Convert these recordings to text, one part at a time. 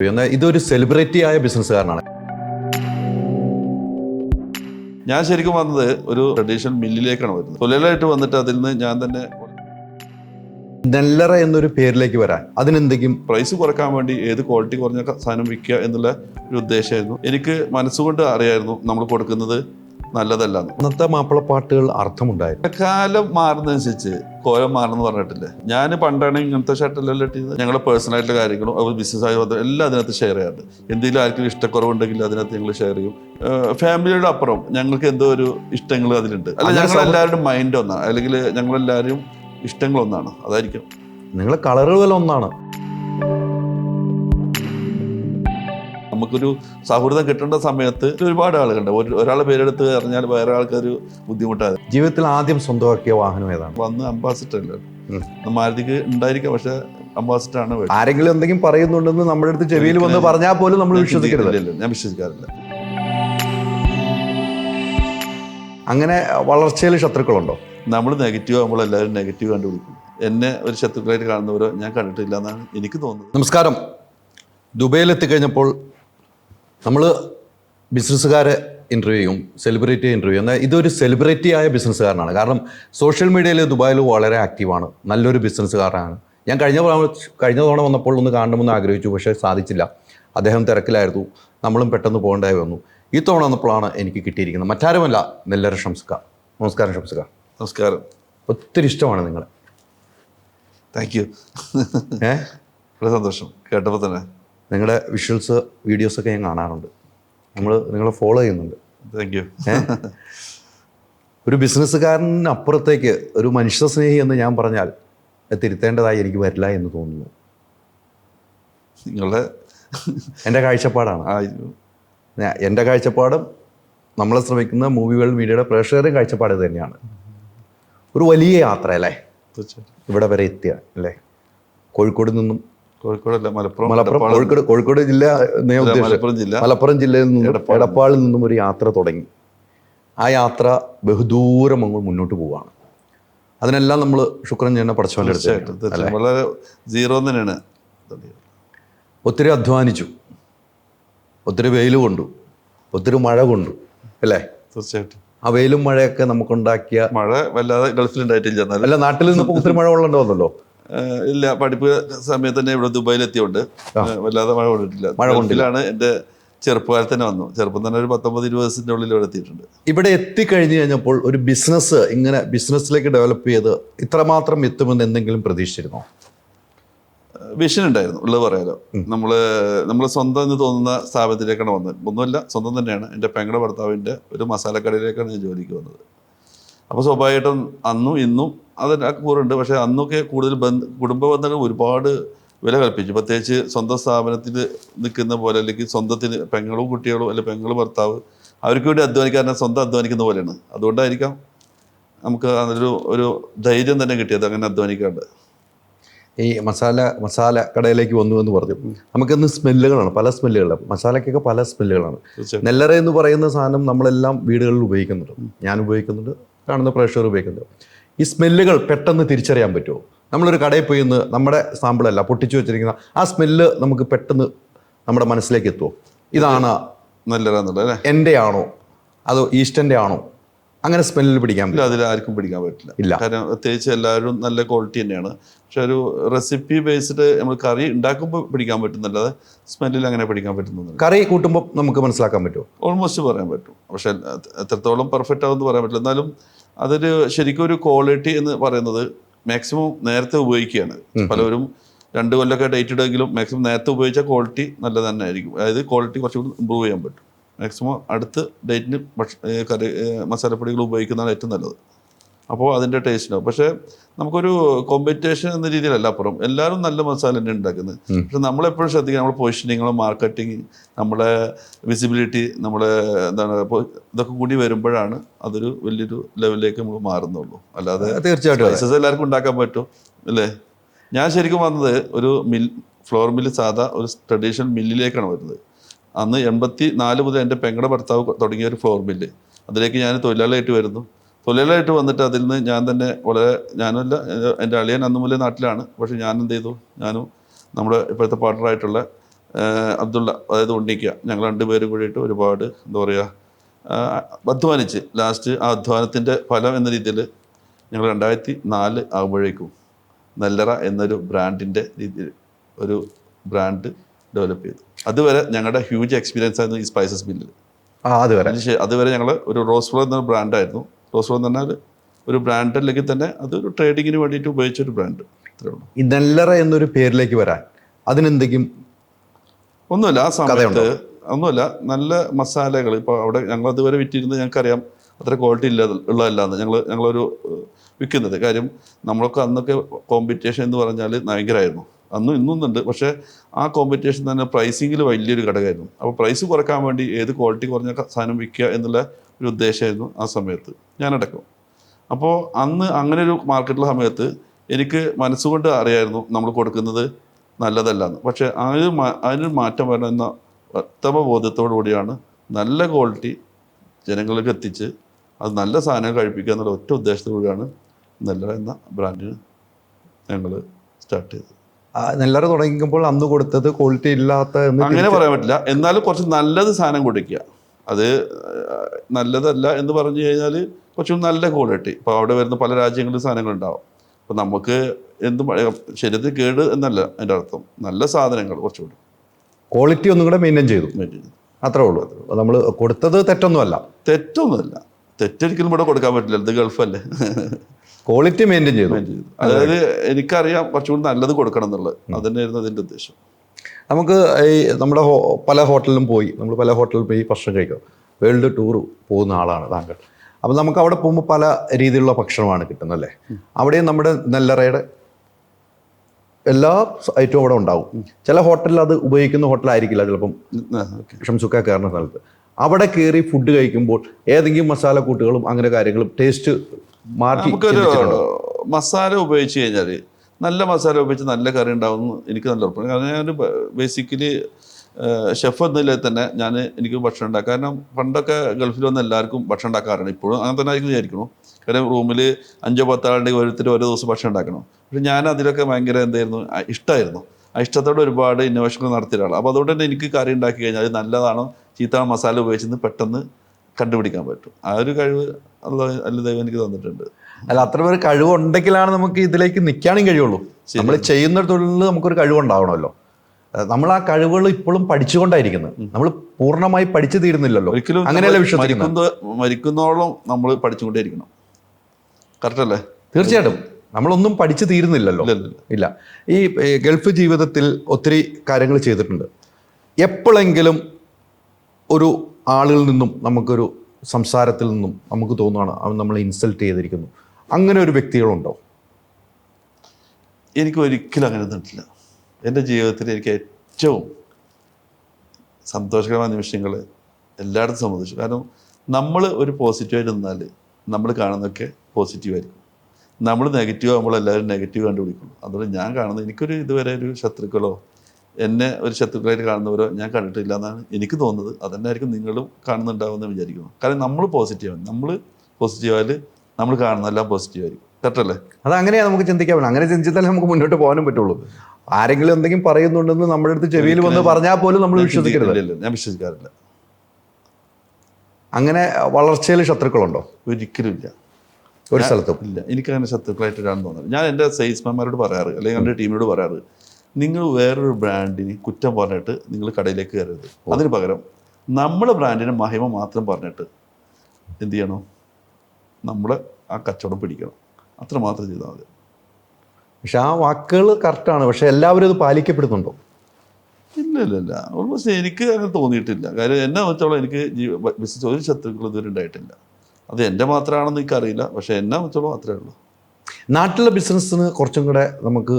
എന്നാൽ ഇതൊരു സെലിബ്രിറ്റി ആയ ബിസിനസ്സുകാരനാണ് ഞാൻ ശരിക്കും വന്നത് ഒരു ട്രഡീഷണൽ മില്ലിലേക്കാണ് വരുന്നത്. തൊഴിലായിട്ട് വന്നിട്ട് അതിൽ നിന്ന് ഞാൻ തന്നെ നെല്ലറ എന്നൊരു പേരിലേക്ക് വരാൻ അതിനെന്തെങ്കിലും പ്രൈസ് കുറയ്ക്കാൻ വേണ്ടി ഏത് ക്വാളിറ്റി കുറഞ്ഞ സാധനം വിൽക്കുക എന്നുള്ള ഒരു ഉദ്ദേശമായിരുന്നു. എനിക്ക് മനസ്സുകൊണ്ട് അറിയായിരുന്നു നമ്മൾ കൊടുക്കുന്നത് നല്ലതല്ലെന്ന്. അന്നത്തെ മാപ്പിളപ്പാട്ടുകൾ അർത്ഥമുണ്ടായിരുന്നു കാലം മാറുന്നതനുസരിച്ച് കോലം മാറുന്നു പറഞ്ഞിട്ടില്ലേ? ഞാൻ പണ്ടാണ് ഇങ്ങനത്തെ ഷർട്ടെല്ലാം ഇട്ടിരുന്നത്. ഞങ്ങളുടെ പേഴ്സണലായിട്ടുള്ള കാര്യങ്ങളും അവർ ബിസിനസ് ആയ ബന്ധം എല്ലാം അതിനകത്ത് ഷെയർ ചെയ്യാറുണ്ട്. എന്തെങ്കിലും ആർക്കും ഇഷ്ടക്കുറവുണ്ടെങ്കിൽ അതിനകത്ത് ഞങ്ങൾ ഷെയർ ചെയ്യും. ഫാമിലിയുടെ അപ്പുറം ഞങ്ങൾക്ക് എന്തോ ഒരു ഇഷ്ടങ്ങൾ അതിലുണ്ട്. അല്ല ഞങ്ങൾ എല്ലാവരുടെയും മൈൻഡ് ഒന്നാണ് അല്ലെങ്കിൽ ഞങ്ങളെല്ലാവരും ഇഷ്ടങ്ങളൊന്നാണ്. അതായിരിക്കും. നിങ്ങളെ കളറുകൾ ഒന്നാണ്. നമുക്കൊരു സൗഹൃദം കിട്ടേണ്ട സമയത്ത് ഒരുപാട് ആളുകളുണ്ട്. ഒരു ഒരാളെ പേരെടുത്ത് അറിഞ്ഞാൽ വേറെ ആൾക്കൊരു ബുദ്ധിമുട്ടാണ്. ജീവിതത്തിൽ ആദ്യം സ്വന്തമാക്കിയ വാഹനം ഏതാണ്? വന്ന് അംബാസിഡർ അല്ല. മാരുതിക്ക് ഉണ്ടായിരിക്കാം പക്ഷെ അംബാസിഡർ ആണ്. ആരെങ്കിലും എന്തെങ്കിലും പറയുന്നുണ്ടെന്ന് നമ്മുടെ അടുത്ത് ചെവിയിൽ വന്ന് പറഞ്ഞാൽ പോലും നമ്മൾ വിശ്വസിക്കരുത്. ഞാൻ വിശ്വസിക്കാറില്ല. അങ്ങനെ വളർച്ചയിൽ ശത്രുക്കളുണ്ടോ? നമ്മൾ നെഗറ്റീവ് ആകുമ്പോൾ എല്ലാവരും നെഗറ്റീവ് കണ്ടുപിടിക്കും. എന്നെ ഒരു ശത്രുക്കളായിട്ട് കാണുന്നവരോ ഞാൻ കണ്ടിട്ടില്ല എന്നാണ് എനിക്ക് തോന്നുന്നത്. നമസ്കാരം. ദുബൈയിൽ എത്തിക്കഴിഞ്ഞപ്പോൾ നമ്മൾ ബിസിനസ്സുകാരെ ഇന്റർവ്യൂ ചെയ്യും സെലിബ്രിറ്റി ഇന്റർവ്യൂ എന്നാൽ ഇതൊരു സെലിബ്രിറ്റി ആയ ബിസിനസ്സുകാരനാണ് കാരണം സോഷ്യൽ മീഡിയയിൽ ദുബായിൽ വളരെ ആക്റ്റീവാണ് നല്ലൊരു ബിസിനസ്സുകാരനാണ് ഞാൻ കഴിഞ്ഞ കഴിഞ്ഞ തവണ വന്നപ്പോൾ ഒന്ന് കാണണമെന്ന് ആഗ്രഹിച്ചു പക്ഷേ സാധിച്ചില്ല. അദ്ദേഹം തിരക്കിലായിരുന്നു. നമ്മളും പെട്ടെന്ന് പോകേണ്ടായി വന്നു. ഈ തവണ വന്നപ്പോഴാണ് എനിക്ക് കിട്ടിയിരിക്കുന്നത്. മറ്റാരുമല്ല. നെല്ലര ഷംസ്ക. നമസ്കാരം ഷംസ്ക. നമസ്കാരം. ഒത്തിരി ഇഷ്ടമാണ് നിങ്ങളെ. താങ്ക് യു ഏ? വളരെ സന്തോഷം. കേട്ടപ്പോൾ തന്നെ. നിങ്ങളുടെ വിഷ്വൽസ് വീഡിയോസൊക്കെ ഞാൻ കാണാറുണ്ട്. നമ്മൾ നിങ്ങളെ ഫോളോ ചെയ്യുന്നുണ്ട്. താങ്ക് യു ഒരു ബിസിനസ്സുകാരനപ്പുറത്തേക്ക് ഒരു മനുഷ്യസ്നേഹി എന്ന് ഞാൻ പറഞ്ഞാൽ തിരുത്തേണ്ടതായി എനിക്ക് വരില്ല എന്ന് തോന്നുന്നു. നിങ്ങളുടെ എന്റെ കാഴ്ചപ്പാടാണ്. എന്റെ കാഴ്ചപ്പാടും നമ്മളെ ശ്രമിക്കുന്ന മൂവി വേൾഡ് മീഡിയയുടെ പ്രേക്ഷകരുടെ കാഴ്ചപ്പാട് ഇത് തന്നെയാണ്. ഒരു വലിയ യാത്ര അല്ലേ? ഇവിടെ വരെ എത്തിയ അല്ലേ? കോഴിക്കോട് നിന്നും കോഴിക്കോടല്ല മലപ്പുറം മലപ്പുറം കോഴിക്കോട് കോഴിക്കോട് ജില്ല മലപ്പുറം ജില്ല. മലപ്പുറം ജില്ലയിൽ നിന്നും എടപ്പാളിൽ നിന്നും. ഒരു യാത്ര തുടങ്ങി. ആ യാത്ര ബഹുദൂരം അങ്ങ് മുന്നോട്ട് പോവുകയാണ്. അതിനെല്ലാം നമ്മൾ ശുക്രൻ ചെയ്യുന്ന അടുത്ത് തീർച്ചയായിട്ടും വളരെ സീറോ തന്നെയാണ്. ഒത്തിരി അധ്വാനിച്ചു. ഒത്തിരി വെയിൽ കൊണ്ടു. ഒത്തിരി മഴ കൊണ്ടു അല്ലേ? തീർച്ചയായിട്ടും. ആ വെയിലും മഴയൊക്കെ നമുക്കുണ്ടാക്കിയ മഴ വല്ലാതെ ഗൾഫിലുണ്ടായിട്ടില്ല അല്ല നാട്ടിൽ നിന്ന് ഒത്തിരി മഴ കൊള്ളുണ്ടോന്നല്ലോ ഇല്ല പഠിപ്പ് സമയത്ത് തന്നെ ഇവിടെ ദുബായിൽ എത്തിയോണ്ട് വല്ലാതെ മഴ കൊണ്ടിട്ടില്ല. മഴ കൊണ്ടിലാണ് എന്റെ എന്റെ ചെറുപ്പകാലത്ത് തന്നെ വന്നു. ചെറുപ്പം തന്നെ ഒരു പത്തൊമ്പത് ഇരുപത് ദിവസത്തിന്റെ ഉള്ളിൽ ഇവിടെ എത്തിയിട്ടുണ്ട്. ഇവിടെ എത്തിക്കഴിഞ്ഞ് കഴിഞ്ഞപ്പോൾ ഒരു ബിസിനസ് ഇങ്ങനെ ബിസിനസ്സിലേക്ക് ഡെവലപ്പ് ചെയ്ത് ഇത്രമാത്രം എത്തുമെന്ന് എന്തെങ്കിലും പ്രതീക്ഷിച്ചിരുന്നോ? വിഷൻ ഉണ്ടായിരുന്നു ഉള്ളത് പറയാലോ. നമ്മൾ നമ്മൾ സ്വന്തം എന്ന് തോന്നുന്ന സ്ഥാപനത്തിലേക്കാണ് വന്നത്. ഒന്നുമില്ല സ്വന്തം തന്നെയാണ്. എന്റെ പെങ്ങളുടെ ഭർത്താവിന്റെ ഒരു മസാലക്കടയിലേക്കാണ് ഞാൻ ജോലിക്ക് വന്നത്. അപ്പോൾ സ്വാഭാവികമായിട്ടും അന്നും ഇന്നും അതിന് കൂറുണ്ട്. പക്ഷേ അന്നൊക്കെ കൂടുതൽ ബന്ധ കുടുംബ ബന്ധങ്ങൾ ഒരുപാട് വില കൽപ്പിച്ചു. പ്രത്യേകിച്ച് സ്വന്തം സ്ഥാപനത്തിൽ നിൽക്കുന്ന പോലെ അല്ലെങ്കിൽ സ്വന്തത്തിന് പെങ്ങളും കുട്ടികളും അല്ലെങ്കിൽ പെങ്ങളും ഭർത്താവ് അവർക്ക് വേണ്ടി അധ്വാനിക്കാൻ സ്വന്തം അധ്വാനിക്കുന്ന പോലെയാണ്. അതുകൊണ്ടായിരിക്കാം നമുക്ക് അതൊരു ഒരു ധൈര്യം തന്നെ കിട്ടിയത് അങ്ങനെ അധ്വാനിക്കാണ്ട്. ഈ മസാല മസാല കടയിലേക്ക് വന്നു എന്ന് പറഞ്ഞു. നമുക്കിന്ന് സ്മെല്ലുകളാണ്. പല സ്മെല്ലുകളാണ്. മസാലയ്ക്കൊക്കെ പല സ്മെല്ലുകളാണ്. നെല്ലറ എന്ന് പറയുന്ന സാധനം നമ്മളെല്ലാം വീടുകളിൽ ഉപയോഗിക്കുന്നുണ്ട്. ഞാൻ ഉപയോഗിക്കുന്നുണ്ട്. കാണുന്ന പ്രേക്ഷകർ ഉപയോഗിക്കുന്നത്. ഈ സ്മെല്ലുകൾ പെട്ടെന്ന് തിരിച്ചറിയാൻ പറ്റുമോ? നമ്മളൊരു കടയിൽ പോയി ഇന്ന് നമ്മുടെ സാമ്പിളല്ല പൊട്ടിച്ചു വെച്ചിരിക്കുന്ന ആ സ്മെല്ല് നമുക്ക് പെട്ടെന്ന് നമ്മുടെ മനസ്സിലേക്ക് എത്തുമോ? ഇതാണ് നല്ലതാന്നുള്ളത് അല്ലേ? എന്റെ ആണോ അതോ ഈസ്റ്റന്റെ ആണോ അങ്ങനെ സ്മെല്ലിൽ പിടിക്കാൻ പറ്റില്ല പറ്റും അതിൽ ആർക്കും പിടിക്കാൻ പറ്റില്ല. ഇല്ല. കാരണം പ്രത്യേകിച്ച് എല്ലാവരും നല്ല ക്വാളിറ്റി തന്നെയാണ്. പക്ഷെ ഒരു റെസിപ്പി ബേസ്ഡ് നമ്മൾ കറി ഉണ്ടാക്കുമ്പോൾ പിടിക്കാൻ പറ്റുന്നല്ലാതെ സ്മെല്ലിൽ അങ്ങനെ പിടിക്കാൻ പറ്റുന്നില്ല കറി കൂട്ടുമ്പോൾ നമുക്ക് മനസ്സിലാക്കാൻ പറ്റുമോ? ഓൾമോസ്റ്റ് പറയാൻ പറ്റും. പക്ഷെ എത്രത്തോളം പെർഫെക്റ്റ് ആവുമെന്ന് പറയാൻ പറ്റില്ല. എന്നാലും അതൊരു ശരിക്കും ഒരു ക്വാളിറ്റി എന്ന് പറയുന്നത് മാക്സിമം നേരത്തെ ഉപയോഗിക്കുകയാണ്. പലരും രണ്ട് കൊല്ലമൊക്കെ ഡേറ്റ് ഇടുമെങ്കിലും മാക്സിമം നേരത്തെ ഉപയോഗിച്ച ക്വാളിറ്റി നല്ല തന്നെ ആയിരിക്കും. അതായത് ക്വാളിറ്റി കുറച്ചുകൂടി ഇമ്പ്രൂവ് ചെയ്യാൻ പറ്റും. മാക്സിമം അടുത്ത് ഡേറ്റിന് ഭക്ഷ കറി മസാലപ്പൊടികൾ ഉപയോഗിക്കുന്നതാണ് ഏറ്റവും നല്ലത്. അപ്പോൾ അതിന്റെ ടേസ്റ്റ് ഉണ്ടാവും. പക്ഷേ നമുക്കൊരു കോമ്പറ്റീഷൻ എന്ന രീതിയിലല്ല അപ്പുറം. എല്ലാവരും നല്ല മസാല തന്നെ ഉണ്ടാക്കുന്നത് പക്ഷെ നമ്മളെപ്പോഴും ശ്രദ്ധിക്കുക നമ്മുടെ പൊസിഷനിങ്ങൾ മാർക്കറ്റിംഗ് നമ്മുടെ വിസിബിലിറ്റി നമ്മുടെ എന്താണ് ഇപ്പോൾ ഇതൊക്കെ കൂടി വരുമ്പോഴാണ് അതൊരു വലിയൊരു ലെവലിലേക്ക് നമുക്ക് മാറുന്നുള്ളൂ. അല്ലാതെ തീർച്ചയായിട്ടും. എല്ലാവർക്കും ഉണ്ടാക്കാൻ പറ്റും അല്ലേ? ഞാൻ ശരിക്കും വന്നത് ഒരു മിൽ ഫ്ലോർ മില്ല് സാധാ ഒരു ട്രഡീഷണൽ മില്ലിലേക്കാണ് വരുന്നത്. അന്ന് എൺപത്തി നാല് മുതൽ എന്റെ പെങ്ങളുടെ ഭർത്താവ് തുടങ്ങിയ ഒരു ഫ്ലോർ മില്ല് അതിലേക്ക് ഞാൻ തൊഴിലാളിയായിട്ട് വരുന്നു. തൊഴിലാളിയായിട്ട് വന്നിട്ട് അതിൽ നിന്ന് ഞാൻ തന്നെ വളരെ ഞാനല്ല എന്റെ അളിയൻ അന്ന് മുതലേ നാട്ടിലാണ്. പക്ഷെ ഞാൻ എന്ത് ചെയ്തു? ഞാനും നമ്മുടെ ഇപ്പോഴത്തെ പാർട്ണറായിട്ടുള്ള ഏഹ് അബ്ദുള്ള അതായത് ഉണ്ണിക്ക ഞങ്ങൾ രണ്ടുപേരും കൂടിയിട്ട് ഒരുപാട് എന്താ പറയുക അധ്വാനിച്ച് ലാസ്റ്റ് ആ അധ്വാനത്തിന്റെ ഫലം എന്ന രീതിയിൽ ഞങ്ങൾ രണ്ടായിരത്തി നാല് ആകുമ്പോഴേക്കും നെല്ലറ എന്നൊരു ബ്രാൻഡിന്റെ രീതിയിൽ ഒരു ബ്രാൻഡ് ഡെവലപ്പ് ചെയ്തു. അതുവരെ ഞങ്ങളുടെ ഹ്യൂജ് എക്സ്പീരിയൻസ് ആയിരുന്നു ഈ സ്പൈസസ് മില്ലിൽ ആ അതുവരെ. അതുവരെ ഞങ്ങൾ ഒരു റോസ് ഫ്ലോ എന്ന ബ്രാൻഡായിരുന്നു റോസ് ഫ്ലോ എന്ന് പറഞ്ഞാൽ ഒരു ബ്രാൻഡ് അല്ലെങ്കിൽ തന്നെ അതൊരു ട്രേഡിങ്ങിന് വേണ്ടിയിട്ട് ഉപയോഗിച്ച ഒരു ബ്രാൻഡ് ഉള്ളൂ. ഈ നെല്ലറ എന്നൊരു പേരിലേക്ക് വരാൻ അതിനെന്തെങ്കിലും ഒന്നുമില്ല ആ സമയത്ത്? ഒന്നുമില്ല നല്ല മസാലകൾ. ഇപ്പോൾ അവിടെ ഞങ്ങൾ അതുവരെ വിറ്റിരുന്നത് ഞങ്ങൾക്കറിയാം അത്ര ക്വാളിറ്റി ഇല്ല ഉള്ളതല്ലാന്ന്. ഞങ്ങൾ ഞങ്ങളൊരു വിൽക്കുന്നത്. കാര്യം നമ്മളൊക്കെ അന്നൊക്കെ കോമ്പറ്റീഷൻ എന്ന് പറഞ്ഞാൽ ഭയങ്കരമായിരുന്നു അന്നും ഇന്നും ഉണ്ട്. പക്ഷേ ആ കോമ്പറ്റീഷൻ തന്നെ പ്രൈസിങ്ങിൽ വലിയൊരു ഘടകമായിരുന്നു. അപ്പോൾ പ്രൈസ് കുറയ്ക്കാൻ വേണ്ടി ഏത് ക്വാളിറ്റി കുറഞ്ഞ സാധനം വിൽക്കുക എന്നുള്ള ഒരു ഉദ്ദേശമായിരുന്നു ആ സമയത്ത്. ഞാനടക്കം. അപ്പോൾ അന്ന് അങ്ങനെ ഒരു മാർക്കറ്റിലെ സമയത്ത് എനിക്ക് മനസ്സുകൊണ്ട് അറിയായിരുന്നു നമ്മൾ കൊടുക്കുന്നത് നല്ലതല്ല എന്ന് പക്ഷേ അതിന് അതിനൊരു മാറ്റം വരണമെന്ന ഉത്തമ ബോധ്യത്തോടു കൂടിയാണ് നല്ല ക്വാളിറ്റി ജനങ്ങളിലേക്ക് എത്തിച്ച് അത് നല്ല സാധനം കഴിപ്പിക്കുക എന്നുള്ള ഒറ്റ ഉദ്ദേശത്തോടുകൂടിയാണ് നെല്ലറ എന്ന ബ്രാൻഡിന് ഞങ്ങൾ സ്റ്റാർട്ട് ചെയ്തത്. നെല്ലറ തുടങ്ങിക്കുമ്പോൾ അന്ന് കൊടുത്തത് ക്വാളിറ്റി ഇല്ലാത്ത അങ്ങനെ പറയാൻ പറ്റില്ല. എന്നാലും കുറച്ച് നല്ലത് സാധനം കൊടുക്കുക. അത് നല്ലതല്ല എന്ന് പറഞ്ഞു കഴിഞ്ഞാൽ കുറച്ചും നല്ല ക്വാളിറ്റി ഇപ്പോൾ അവിടെ വരുന്ന പല രാജ്യങ്ങളിൽ സാധനങ്ങളുണ്ടാവും അപ്പോൾ നമുക്ക് എന്ത് ശരീരത്തിൽ കേട് എന്നല്ല എന്റെ അർത്ഥം. നല്ല സാധനങ്ങൾ കുറച്ചുകൂടി. ക്വാളിറ്റി ഒന്നും കൂടെ മെയിന്റെയിൻ ചെയ്തു. മെയിന്റെയിൻ ചെയ്തു. അത്രേ ഉള്ളൂ. നമ്മൾ കൊടുത്തത് തെറ്റൊന്നുമല്ല. തെറ്റൊന്നുമല്ല. തെറ്റൊരിക്കലും ഇവിടെ കൊടുക്കാൻ പറ്റില്ല. ഇത് ഗൾഫല്ലേ? ക്വാളിറ്റി മെയിന്റെയിൻ ചെയ്തു. മെയിന്റെയിൻ ചെയ്തു. അതായത് എനിക്കറിയാം കുറച്ചുകൂടി നല്ലത് കൊടുക്കണം എന്നുള്ളത്. അതന്നെയായിരുന്നു അതിന്റെ ഉദ്ദേശം. നമുക്ക് ഈ നമ്മുടെ പല ഹോട്ടലിലും പോയി നമ്മൾ പല ഹോട്ടലിൽ പോയി ഭക്ഷണം കഴിക്കും. വേൾഡ് ടൂർ പോകുന്ന ആളാണ് താങ്കൾ. അപ്പം നമുക്ക് അവിടെ പോകുമ്പോൾ പല രീതിയിലുള്ള ഭക്ഷണമാണ് കിട്ടുന്നത് അല്ലേ? അവിടെയും നമ്മുടെ നെല്ലറയുടെ എല്ലാ ഐറ്റവും അവിടെ ഉണ്ടാവും. ചില ഹോട്ടലിൽ അത് ഉപയോഗിക്കുന്ന ഹോട്ടലായിരിക്കില്ല ചിലപ്പം ഷംസുക്ക കയറുന്ന സ്ഥലത്ത്. അവിടെ കയറി ഫുഡ് കഴിക്കുമ്പോൾ ഏതെങ്കിലും മസാല കൂട്ടുകളും അങ്ങനെ കാര്യങ്ങളും ടേസ്റ്റ് മാറ്റി? മസാല ഉപയോഗിച്ച് കഴിഞ്ഞാൽ നല്ല മസാല ഉപയോഗിച്ച് നല്ല കറി ഉണ്ടാവും എന്ന് എനിക്ക് നല്ല ഉറപ്പാണ് കാരണം ഞാൻ ബേസിക്കലി ഷെഫ് എന്നതിൽ തന്നെ ഞാൻ എനിക്ക് ഭക്ഷണം ഉണ്ടാക്കാം കാരണം പണ്ടൊക്കെ ഗൾഫിൽ വന്ന് എല്ലാവർക്കും ഭക്ഷണം ഉണ്ടാക്കാറുണ്ട്. ഇപ്പോഴും അങ്ങനെ തന്നെ ആയിരിക്കും വിചാരിക്കണം കാരണം റൂമിൽ അഞ്ചോ പത്താളുണ്ടെങ്കിൽ ഓരോരുത്തർ ഓരോ ദിവസം ഭക്ഷണം ഉണ്ടാക്കണം. പക്ഷെ ഞാൻ അതിലൊക്കെ ഭയങ്കര എന്തായിരുന്നു ഇഷ്ടമായിരുന്നു ആ ഇഷ്ടത്തോടെ ഒരുപാട് ഇന്നോവേഷനുകൾ നടത്തിയ ഒരാളാണ്. അപ്പോൾ അതുകൊണ്ട് തന്നെ എനിക്ക് കറി ഉണ്ടാക്കി കഴിഞ്ഞാൽ അത് നല്ലതാണോ ചീത്ത മസാല ഉപയോഗിച്ചെന്ന് പെട്ടെന്ന് കണ്ടുപിടിക്കാൻ പറ്റും. ആ ഒരു കഴിവ് അല്ല അല്ല ദൈവം എനിക്ക് തന്നിട്ടുണ്ട്. അല്ല അത്ര ഒരു കഴിവുണ്ടെങ്കിലാണ് നമുക്ക് ഇതിലേക്ക് നിൽക്കാനും കഴിയുള്ളൂ. നമ്മൾ ചെയ്യുന്ന തൊഴിലിൽ നമുക്കൊരു കഴിവുണ്ടാവണമല്ലോ. നമ്മൾ ആ കഴിവുകൾ ഇപ്പോഴും പഠിച്ചുകൊണ്ടായിരിക്കുന്നത് നമ്മൾ പൂർണമായി പഠിച്ചു തീരുന്നില്ലല്ലോ. ഒരിക്കലും അങ്ങനെയല്ല വിശ്വസിക്കുന്നത്? മരിക്കുന്നോളം നമ്മൾ പഠിച്ചുകൊണ്ടേയിരിക്കണം. കറക്റ്റ് അല്ലേ? തീർച്ചയായിട്ടും. നമ്മളൊന്നും പഠിച്ചു തീരുന്നില്ലല്ലോ. ഇല്ല ഈ ഗൾഫ് ജീവിതത്തിൽ ഒത്തിരി കാര്യങ്ങൾ ചെയ്തിട്ടുണ്ട്. എപ്പോഴെങ്കിലും ഒരു ആളുകളിൽ നിന്നും നമുക്കൊരു സംസാരത്തിൽ നിന്നും നമുക്ക് തോന്നുകയാണ് അവൻ നമ്മളെ ഇൻസൾട്ട് ചെയ്തിരിക്കുന്നു. അങ്ങനെ ഒരു വ്യക്തികളുണ്ടോ? എനിക്ക് ഒരിക്കലും അങ്ങനെ തന്നിട്ടില്ല. എന്റെ ജീവിതത്തിൽ എനിക്ക് ഏറ്റവും സന്തോഷകരമായ നിമിഷങ്ങൾ എല്ലായിടത്തും സംബന്ധിച്ചു കാരണം നമ്മൾ ഒരു പോസിറ്റീവായിട്ട് നിന്നാൽ നമ്മൾ കാണുന്നതൊക്കെ പോസിറ്റീവായിരിക്കും നമ്മൾ നെഗറ്റീവ് ആകുമ്പോൾ എല്ലാവരും നെഗറ്റീവ് കണ്ടുപിടിക്കും. അതുകൊണ്ട് ഞാൻ കാണുന്നത് എനിക്കൊരു ഇതുവരെ ഒരു ശത്രുക്കളോ എന്നെ ഒരു ശത്രുക്കളായിട്ട് കാണുന്നവരോ ഞാൻ കണ്ടിട്ടില്ല എന്നാണ് എനിക്ക് തോന്നുന്നത്. അതന്നെയായിരിക്കും നിങ്ങളും കാണുന്നുണ്ടാവുമെന്ന് വിചാരിക്കുന്നു. കാരണം നമ്മൾ പോസിറ്റീവാണ് നമ്മൾ പോസിറ്റീവായാൽ നമ്മൾ കാണുന്നതെല്ലാം പോസിറ്റീവായിരിക്കും തെറ്റല്ലേ? അത് അങ്ങനെയാ നമുക്ക് ചിന്തിക്കാൻ പറ്റും അങ്ങനെ ചിന്തിച്ചാലേ നമുക്ക് മുന്നോട്ട് പോകാനും പറ്റുള്ളൂ. ആരെങ്കിലും എന്തെങ്കിലും പറയുന്നുണ്ടെന്ന് നമ്മുടെ അടുത്ത് ചെവിയിൽ വന്ന് പറഞ്ഞാൽ പോലും നമ്മൾ വിശ്വസിക്കരുത്. ഞാൻ വിശ്വസിക്കാറില്ല. അങ്ങനെ വളർച്ചയിൽ ശത്രുക്കളുണ്ടോ? ഒരിക്കലും ഇല്ല. ഒരു സ്ഥലത്തും. ഇല്ല. എനിക്ക് അങ്ങനെ ശത്രുക്കളായിട്ട് ഒരാൾ തോന്നുന്നത് ഞാൻ എന്റെ സെയിൽസ്മാൻമാരോട് പറയാറ് അല്ലെങ്കിൽ എന്റെ ടീമിനോട് പറയാറ് നിങ്ങൾ വേറൊരു ബ്രാൻഡിന് കുറ്റം പറഞ്ഞിട്ട് നിങ്ങൾ കടയിലേക്ക് കയറരുത്. അതിന് പകരം നമ്മുടെ ബ്രാൻഡിന് മഹിമ മാത്രം പറഞ്ഞിട്ട് എന്ത് ചെയ്യണം? നമ്മളെ ആ കച്ചവടം പിടിക്കണം. അത്രമാത്രം ചെയ്താൽ മതി. പക്ഷെ ആ വാക്കുകൾ കറക്റ്റാണ് പക്ഷെ എല്ലാവരും അത് പാലിക്കപ്പെടുന്നുണ്ടോ? ഇല്ല ഇല്ല ഇല്ല. ഓൾമോസ്റ്റ് എനിക്ക് അങ്ങനെ തോന്നിയിട്ടില്ല. കാര്യം എന്നെ വെച്ചോളം എനിക്ക് ബിസിനസ് ഒരു ശത്രുക്കൾ ഇതുവരെ ഉണ്ടായിട്ടില്ല. അത് എന്റെ മാത്രമാണെന്ന് എനിക്കറിയില്ല. പക്ഷെ എന്നെ വെച്ചോളം അത്രേ ഉള്ളൂ. നാട്ടിലെ ബിസിനസ്സിന് കുറച്ചും കൂടെ നമുക്ക്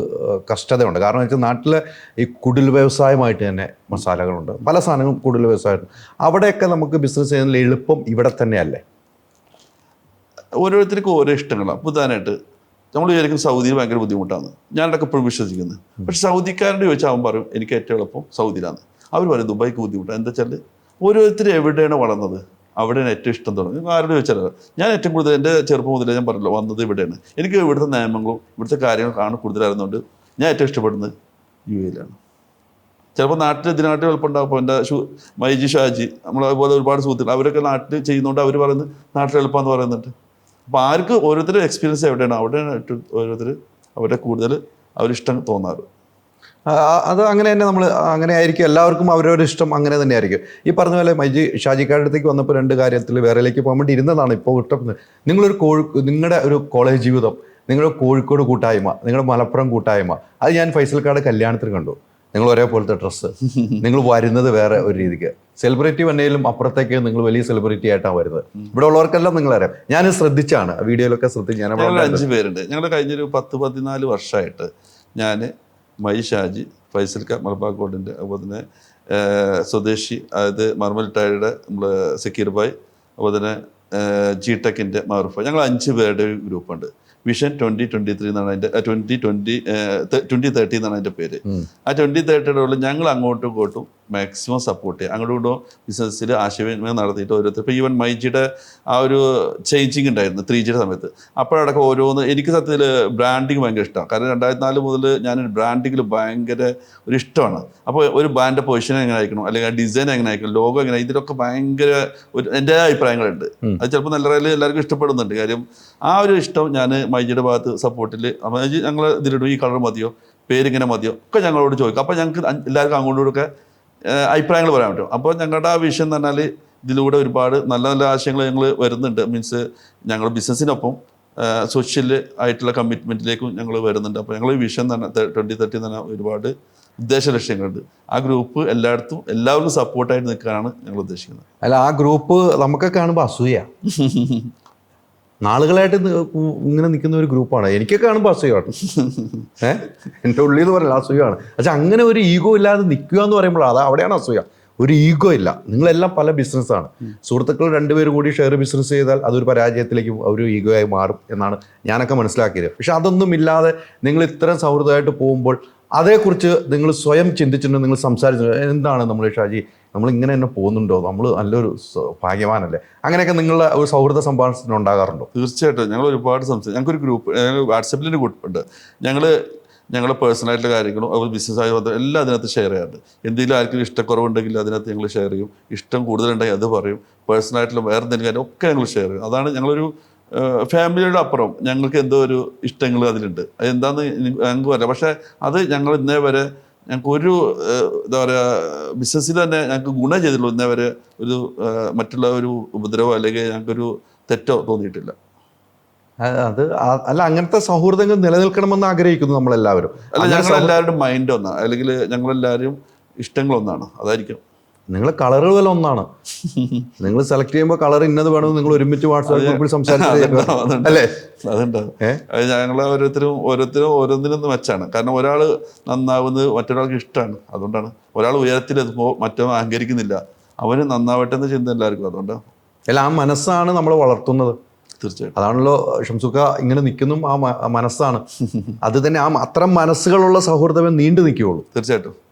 കഷ്ടതയുണ്ട്. കാരണം വെച്ചാൽ നാട്ടിലെ ഈ കുടിൽ വ്യവസായമായിട്ട് തന്നെ മസാലകളുണ്ട്. പല സാധനങ്ങളും കുടിൽ വ്യവസായമുണ്ട് അവിടെയൊക്കെ നമുക്ക് ബിസിനസ് ചെയ്യുന്നതിൽ എളുപ്പം ഇവിടെ തന്നെയല്ലേ? ഓരോരുത്തർക്കും ഓരോ ഇഷ്ടങ്ങളാണ് പുതുതാനായിട്ട് നമ്മൾ വിചാരിക്കും സൗദിയിൽ ഭയങ്കര ബുദ്ധിമുട്ടാണ് ഞാനിടക്ക് എപ്പോഴും വിശ്വസിക്കുന്നത് പക്ഷെ സൗദിക്കാരന്റെ ചോദിച്ചാൽ അവൻ പറയും എനിക്ക് ഏറ്റവും എളുപ്പം സൗദിയിലാണ് അവർ പറയും ദുബായിക്ക് ബുദ്ധിമുട്ടാണ് എന്താ വെച്ചാൽ ഓരോരുത്തർ എവിടെയാണ് വളർന്നത്? അവിടെയാണ് ഏറ്റവും ഇഷ്ടം തുടങ്ങി ആരോട് ചോദിച്ചാൽ ഞാൻ ഏറ്റവും കൂടുതൽ എന്റെ ചെറുപ്പം മുതലേ ഞാൻ പറഞ്ഞല്ലോ വന്നത് ഇവിടെയാണ്. എനിക്ക് ഇവിടുത്തെ നിയമങ്ങളും ഇവിടുത്തെ കാര്യങ്ങളാണ് കൂടുതൽ അറിയുന്നതുകൊണ്ട് ഞാൻ ഏറ്റവും ഇഷ്ടപ്പെടുന്നത് യു എയിലാണ്. ചിലപ്പോൾ നാട്ടിൽ ഇതിനായിട്ട് എളുപ്പമുണ്ടാകും അപ്പോൾ എന്റെ ഷൂ മൈജി ഷാജി നമ്മളതുപോലെ ഒരുപാട് സുഹൃത്തുക്കൾ അവരൊക്കെ നാട്ടിൽ ചെയ്യുന്നതുകൊണ്ട് അവർ പറയുന്നത് നാട്ടിൽ എളുപ്പമെന്ന് പറയുന്നുണ്ട്. അപ്പോൾ ആർക്ക് ഓരോരുത്തരുടെ എക്സ്പീരിയൻസ് എവിടെയാണ്? അവിടെയാണ് ഓരോരുത്തർ അവരുടെ കൂടുതൽ അവരിഷ്ടം തോന്നാറ്. അത് അങ്ങനെ തന്നെ നമ്മൾ അങ്ങനെ ആയിരിക്കും. എല്ലാവർക്കും അവരവരുടെ ഇഷ്ടം അങ്ങനെ തന്നെ ആയിരിക്കും. ഈ പറഞ്ഞ പോലെ മൈജി ഷാജിക്കാരുടെ അടുത്തേക്ക് വന്നപ്പോൾ രണ്ട് കാര്യത്തിൽ വേറെയിലേക്ക് പോകാൻ വേണ്ടി ഇരുന്നതാണ് ഇപ്പോൾ ഇഷ്ടം നിങ്ങളൊരു കോഴി നിങ്ങളുടെ ഒരു കോളേജ് ജീവിതം നിങ്ങളുടെ കോഴിക്കോട് കൂട്ടായ്മ നിങ്ങളുടെ മലപ്പുറം കൂട്ടായ്മ അത് ഞാൻ ഫൈസൽക്കാട് കല്യാണത്തിന് കണ്ടു. നിങ്ങൾ ഒരേപോലത്തെ ഡ്രസ്സ് നിങ്ങൾ വരുന്നത് വേറെ ഒരു രീതിക്ക്. സെലിബ്രിറ്റി വന്നതിലും അപ്പുറത്തേക്ക് നിങ്ങൾ വലിയ സെലിബ്രിറ്റി ആയിട്ടാണ് വരുന്നത്. ഇവിടെ ഉള്ളവർക്കെല്ലാം നിങ്ങളറിയാം. ഞാൻ ശ്രദ്ധിച്ചാണ്. വീഡിയോയിലൊക്കെ ശ്രദ്ധിച്ച് ഞാൻ അഞ്ച് പേരുണ്ട്. ഞങ്ങൾ കഴിഞ്ഞൊരു പത്ത് പതിനാല് വർഷമായിട്ട് ഞാൻ മൈ ഷാജി ഫൈസൽ ക മലബാക്കോട്ടിന്റെ അതുപോലെ തന്നെ സ്വദേശി അതായത് മർമൽ മർമൽട്ടായുടെ നമ്മൾ സക്കീർ ഭായ് അതുപോലെ തന്നെ ജി ടെക്കിന്റെ മാറുഫ ഞങ്ങൾ അഞ്ച് പേരുടെ ഒരു ഗ്രൂപ്പുണ്ട്. വിഷൻ ട്വന്റി ട്വന്റി ത്രീ എന്നാണ് അതിന്റെ ട്വന്റി ട്വന്റി ട്വന്റി തേർട്ടി എന്നാണ് അതിന്റെ പേര്. ആ ട്വന്റി തേർട്ടിയുടെ ഉള്ളിൽ ഞങ്ങൾ അങ്ങോട്ടും ഇങ്ങോട്ടും മാക്സിമം സപ്പോർട്ട് ചെയ്യുക. അങ്ങോട്ടും ഇങ്ങോട്ടും ബിസിനസ്സിൽ ആശയവിനിമയം നടത്തിയിട്ട് ഓരോരുത്തർ. ഇപ്പോൾ ഈവൻ മൈജിയുടെ ആ ഒരു ചേഞ്ചിങ് ഉണ്ടായിരുന്നു ത്രീ ജിയുടെ സമയത്ത്. അപ്പോഴടക്കം ഓരോന്ന് എനിക്ക് സത്യത്തിൽ ബ്രാൻഡിങ് ഭയങ്കര ഇഷ്ടമാണ്. കാരണം രണ്ടായിരത്തി നാല് മുതൽ ഞാൻ ബ്രാൻഡിങ്ങിൽ ഭയങ്കര ഒരു ഇഷ്ടമാണ്. അപ്പോൾ ഒരു ബ്രാൻഡ് പൊസിഷൻ എങ്ങനെ ആയിരിക്കണം അല്ലെങ്കിൽ ഡിസൈൻ എങ്ങനെ ആയിരിക്കണം ലോഗോ എങ്ങനെ? ഇതിലൊക്കെ ഭയങ്കര ഒരു എന്റെ അഭിപ്രായങ്ങളുണ്ട്. അത് ചിലപ്പോൾ നല്ല രീതിയിൽ എല്ലാവർക്കും ഇഷ്ടപ്പെടുന്നുണ്ട്. കാര്യം ആ ഒരു ഇഷ്ടം ഞാൻ മൈജിയുടെ ഭാഗത്ത് സപ്പോർട്ടിൽ മൈജി ഞങ്ങൾ ഇതിലിടും. ഈ കളർ മതിയോ? പേരിങ്ങനെ മതിയോ? ഒക്കെ ഞങ്ങളോട് ചോദിക്കും. അപ്പോൾ ഞങ്ങൾക്ക് എല്ലാവർക്കും അങ്ങോട്ടും അഭിപ്രായങ്ങൾ പറയാൻ പറ്റും. അപ്പോൾ ഞങ്ങളുടെ ആ വിഷയം എന്ന് പറഞ്ഞാൽ ഇതിലൂടെ ഒരുപാട് നല്ല നല്ല ആശയങ്ങൾ ഞങ്ങൾ വരുന്നുണ്ട്. മീൻസ് ഞങ്ങൾ ബിസിനസ്സിനൊപ്പം സോഷ്യൽ ആയിട്ടുള്ള കമ്മിറ്റ്മെന്റിലേക്കും ഞങ്ങൾ വരുന്നുണ്ട്. അപ്പോൾ ഞങ്ങൾ ഈ വിഷൻ തന്നെ ട്വന്റി തേർട്ടി തന്നെ ഒരുപാട് ഉദ്ദേശ ലക്ഷ്യങ്ങളുണ്ട്. ആ ഗ്രൂപ്പ് എല്ലായിടത്തും എല്ലാവർക്കും സപ്പോർട്ടായിട്ട് നിൽക്കാനാണ് ഞങ്ങൾ ഉദ്ദേശിക്കുന്നത്. അല്ല ആ ഗ്രൂപ്പ് നമുക്കൊക്കെ കാണുമ്പോൾ അസൂയ. നാളുകളായിട്ട് ഇങ്ങനെ നിൽക്കുന്ന ഒരു ഗ്രൂപ്പാണ്. എനിക്കൊക്കെ കാണുമ്പോൾ അസുഖമാണ് ഏഹ് എന്റെ ഉള്ളിൽ എന്ന് പറയില്ല അസുഖമാണ് പക്ഷെ അങ്ങനെ ഒരു ഈഗോ ഇല്ലാതെ നിൽക്കുക എന്ന് പറയുമ്പോൾ അത് അവിടെയാണ് അസൂയ. ഒരു ഈഗോ ഇല്ല. നിങ്ങളെല്ലാം പല ബിസിനസ്സാണ്. സുഹൃത്തുക്കൾ രണ്ടുപേരും കൂടി ഷെയർ ബിസിനസ് ചെയ്താൽ അതൊരു പരാജയത്തിലേക്ക് ഒരു ഈഗോ ആയി മാറും എന്നാണ് ഞാനൊക്കെ മനസ്സിലാക്കിയത്. പക്ഷെ അതൊന്നും ഇല്ലാതെ നിങ്ങൾ ഇത്രയും സൗഹൃദമായിട്ട് പോകുമ്പോൾ അതേക്കുറിച്ച് നിങ്ങൾ സ്വയം ചിന്തിച്ചിട്ടുണ്ട് നിങ്ങൾ സംസാരിച്ചിട്ടുണ്ട്. എന്താണ് നമ്മൾ ഷാജി? നമ്മൾ ഇങ്ങനെ തന്നെ പോകുന്നുണ്ടോ? നമ്മൾ നല്ലൊരു ഭാഗ്യവാനല്ലേ? അങ്ങനെയൊക്കെ നിങ്ങളുടെ ഒരു സൗഹൃദ സംഭാഷണത്തിന് ഉണ്ടാകാറുണ്ടോ? തീർച്ചയായിട്ടും. ഞങ്ങൾ ഒരുപാട് സംസാരിച്ചു ഞങ്ങൾക്കൊരു ഗ്രൂപ്പ് വാട്സപ്പിൽ ഗ്രൂപ്പ് ഉണ്ട്. ഞങ്ങൾ ഞങ്ങളുടെ പേഴ്സണലായിട്ടുള്ള കാര്യങ്ങളും അതുപോലെ ബിസിനസ്സായ ബന്ധം എല്ലാം അതിനകത്ത് ഷെയർ ചെയ്യാറുണ്ട്. എന്തെങ്കിലും ആർക്കും ഇഷ്ടക്കുറവുണ്ടെങ്കിൽ അതിനകത്ത് ഞങ്ങൾ ഷെയർ ചെയ്യും. ഇഷ്ടം കൂടുതലുണ്ടെങ്കിൽ അത് പറയും. പേഴ്സണലായിട്ടുള്ള വേറെ എന്തെങ്കിലും കാര്യം ഒക്കെ ഞങ്ങൾ ഷെയർ ചെയ്യും. അതാണ് ഞങ്ങളൊരു ഫാമിലിയുടെ അപ്പുറം ഞങ്ങൾക്ക് എന്തോ ഒരു ഇഷ്ടങ്ങൾ അതിലുണ്ട്. അത് എന്താണെന്ന് എനിക്ക് ഞങ്ങൾക്ക് പറയാം. പക്ഷേ അത് ഞങ്ങൾ ഇന്നേ വരെ ഞങ്ങൾക്ക് ഒരു എന്താ പറയുക ബിസിനസ്സിൽ തന്നെ ഞങ്ങൾക്ക് ഗുണം ചെയ്തിട്ടുള്ളൂ. ഇന്നേ വരെ ഒരു മറ്റുള്ള ഒരു ഉപദ്രവോ അല്ലെങ്കിൽ ഞങ്ങൾക്കൊരു തെറ്റോ തോന്നിയിട്ടില്ല. അത് അല്ല അങ്ങനത്തെ സൗഹൃദങ്ങൾ നിലനിൽക്കണമെന്ന് ആഗ്രഹിക്കുന്നു നമ്മളെല്ലാവരും. അല്ല ഞങ്ങളെല്ലാവരുടെ മൈൻഡ് ഒന്നാണ് അല്ലെങ്കിൽ ഞങ്ങളെല്ലാവരും ഇഷ്ടങ്ങളൊന്നാണ്. അതായിരിക്കും. നിങ്ങൾ കളറുകൾ ഒന്നാണ്. നിങ്ങൾ സെലക്ട് ചെയ്യുമ്പോൾ കളർ ഇന്നത് വേണമെന്ന് നിങ്ങൾ ഒരുമിച്ച് വാട്സാപ്പ് ഗ്രൂപ്പിൽ സംസാരിച്ചു. അല്ലേ? അതുണ്ടാവും ഏ? അത് ഞങ്ങൾ ഓരോരുത്തരും ഓരോരുത്തരും ഓരോന്നിനും മെച്ചാണ്. കാരണം ഒരാൾ നന്നാവുന്നത് മറ്റൊരാൾക്ക് ഇഷ്ടമാണ് അതുകൊണ്ടാണ്. ഒരാൾ ഉയരത്തിലെത്തുമ്പോൾ മറ്റവൻ അഹങ്കരിക്കുന്നില്ല. അവന് നന്നാവട്ടെ എന്ന് ചിന്ത എല്ലാവർക്കും. അതുകൊണ്ട്. അല്ല ആ മനസ്സാണ് നമ്മൾ വളർത്തുന്നത്. തീർച്ചയായിട്ടും. അതാണല്ലോ ഷംസുക്ക ഇങ്ങനെ നിൽക്കുന്നു. ആ മനസ്സാണ്. അത് തന്നെ ആ അത്തരം മനസ്സുകളുള്ള സൗഹൃദമേ നീണ്ടു നിൽക്കുകയുള്ളൂ. തീർച്ചയായിട്ടും.